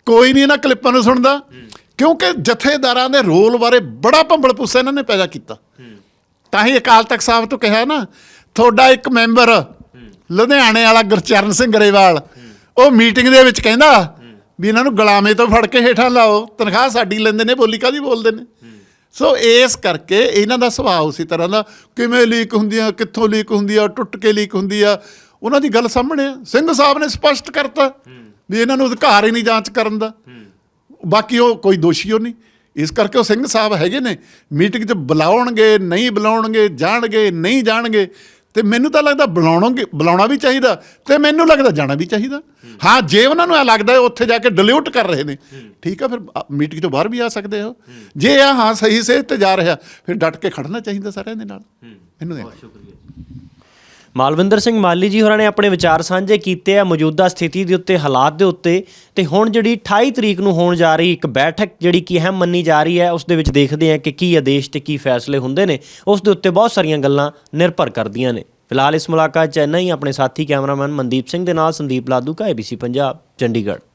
ਕੋਈ ਨਹੀਂ ਇਹਨਾਂ ਕਲਿੱਪਾਂ ਨੂੰ ਸੁਣਦਾ। ਕਿਉਂਕਿ ਜਥੇਦਾਰਾਂ ਦੇ ਰੋਲ ਬਾਰੇ ਬੜਾ ਭੰਬਲ ਪੁੱਸਾ ਇਹਨਾਂ ਨੇ ਪੈਦਾ ਕੀਤਾ। ਤਾਂ ਹੀ ਅਕਾਲ ਤਖਤ ਸਾਹਿਬ ਤੋਂ ਕਿਹਾ ਨਾ, ਤੁਹਾਡਾ ਇੱਕ ਮੈਂਬਰ ਲੁਧਿਆਣੇ ਵਾਲਾ ਗੁਰਚਰਨ ਸਿੰਘ ਗਰੇਵਾਲ, ਉਹ ਮੀਟਿੰਗ ਦੇ ਵਿੱਚ ਕਹਿੰਦਾ ਵੀ ਇਹਨਾਂ ਨੂੰ ਗੁਲਾਮੇ ਤੋਂ ਫੜ ਕੇ ਹੇਠਾਂ ਲਾਓ, ਤਨਖਾਹ ਸਾਡੀ ਲੈਂਦੇ ਨੇ, ਬੋਲੀ ਕਾਦੀ ਬੋਲਦੇ ਨੇ? ਸੋ ਇਸ ਕਰਕੇ ਇਹਨਾਂ ਦਾ ਸੁਭਾਅ ਉਸੇ ਤਰ੍ਹਾਂ ਦਾ, ਕਿਵੇਂ ਲੀਕ ਹੁੰਦੀ ਆ, ਕਿੱਥੋਂ ਲੀਕ ਹੁੰਦੀ ਆ, ਟੁੱਟ ਕੇ ਲੀਕ ਹੁੰਦੀ ਆ, ਉਹਨਾਂ ਦੀ ਗੱਲ ਸਾਹਮਣੇ ਆ। ਸਿੰਘ ਸਾਹਿਬ ਨੇ ਸਪਸ਼ਟ ਕਰਤਾ ਵੀ ਇਹਨਾਂ ਨੂੰ ਅਧਿਕਾਰ ਹੀ ਨਹੀਂ ਜਾਂਚ ਕਰਨ ਦਾ। ਬਾਕੀ ਉਹ ਕੋਈ ਦੋਸ਼ੀ ਉਹ ਨਹੀਂ। ਇਸ ਕਰਕੇ ਉਹ ਸਿੰਘ ਸਾਹਿਬ ਹੈਗੇ ਨੇ। ਮੀਟਿੰਗ 'ਚ ਬੁਲਾਉਣਗੇ, ਨਹੀਂ ਬੁਲਾਉਣਗੇ, ਜਾਣਗੇ, ਨਹੀਂ ਜਾਣਗੇ। ਤੇ ਮੈਨੂੰ ਤਾਂ ਲੱਗਦਾ ਬੁਲਾਉਣਗੇ ਬੁਲਾਉਣਾ ਵੀ ਚਾਹੀਦਾ ਤੇ ਮੈਨੂੰ ਲੱਗਦਾ ਜਾਣਾ ਵੀ ਚਾਹੀਦਾ। ਹਾਂ ਜੇ ਉਹਨਾਂ ਨੂੰ ਇਹ ਲੱਗਦਾ ਉੱਥੇ ਜਾ ਕੇ ਡਿਲਿਊਟ ਕਰ ਰਹੇ ਨੇ। ਠੀਕ ਆ ਫਿਰ ਮੀਟਿੰਗ ਤੋਂ ਬਾਹਰ ਵੀ ਆ ਸਕਦੇ ਹੋ। ਜੇ ਆ ਹਾਂ ਸਹੀ ਸੇਧ ਤੇ ਜਾ ਰਿਹਾ ਫਿਰ ਡਟ ਕੇ ਖੜਨਾ ਚਾਹੀਦਾ ਸਾਰਿਆਂ ਦੇ ਨਾਲ। ਮੈਨੂੰ ਇਹ ਮਾਲਵਿੰਦਰ ਸਿੰਘ ਮਾਲੀ ਜੀ ਹੋਰਾਂ ਨੇ ਆਪਣੇ ਵਿਚਾਰ ਸਾਂਝੇ ਕੀਤੇ ਆ, ਮੌਜੂਦਾ ਸਥਿਤੀ ਦੇ ਉੱਤੇ, ਹਾਲਾਤ ਦੇ ਉੱਤੇ, ਤੇ ਹੁਣ ਜਿਹੜੀ 28 ਤਰੀਕ ਨੂੰ ਹੋਣ ਜਾ ਰਹੀ ਇੱਕ ਬੈਠਕ, ਜਿਹੜੀ ਕਿ ਅਹਿਮ ਮੰਨੀ ਜਾ ਰਹੀ ਹੈ, ਉਸ ਦੇ ਵਿੱਚ ਦੇਖਦੇ ਆ ਕਿ ਕੀ ਆਦੇਸ਼ ਤੇ ਕੀ ਫੈਸਲੇ ਹੁੰਦੇ ਨੇ। ਉਸ ਦੇ ਉੱਤੇ ਬਹੁਤ ਸਾਰੀਆਂ ਗੱਲਾਂ ਨਿਰਭਰ ਕਰਦੀਆਂ ਨੇ। ਫਿਲਹਾਲ ਇਸ ਮੁਲਾਕਾਤ ਚ ਇੰਨਾ ਹੀ। ਆਪਣੇ ਸਾਥੀ ਕੈਮਰਾਮੈਨ ਮਨਦੀਪ ਸਿੰਘ ਦੇ ਨਾਲ ਸੰਦੀਪ ਲਾਦੂ ਕਾ ABC ਪੰਜਾਬ, ਚੰਡੀਗੜ੍ਹ।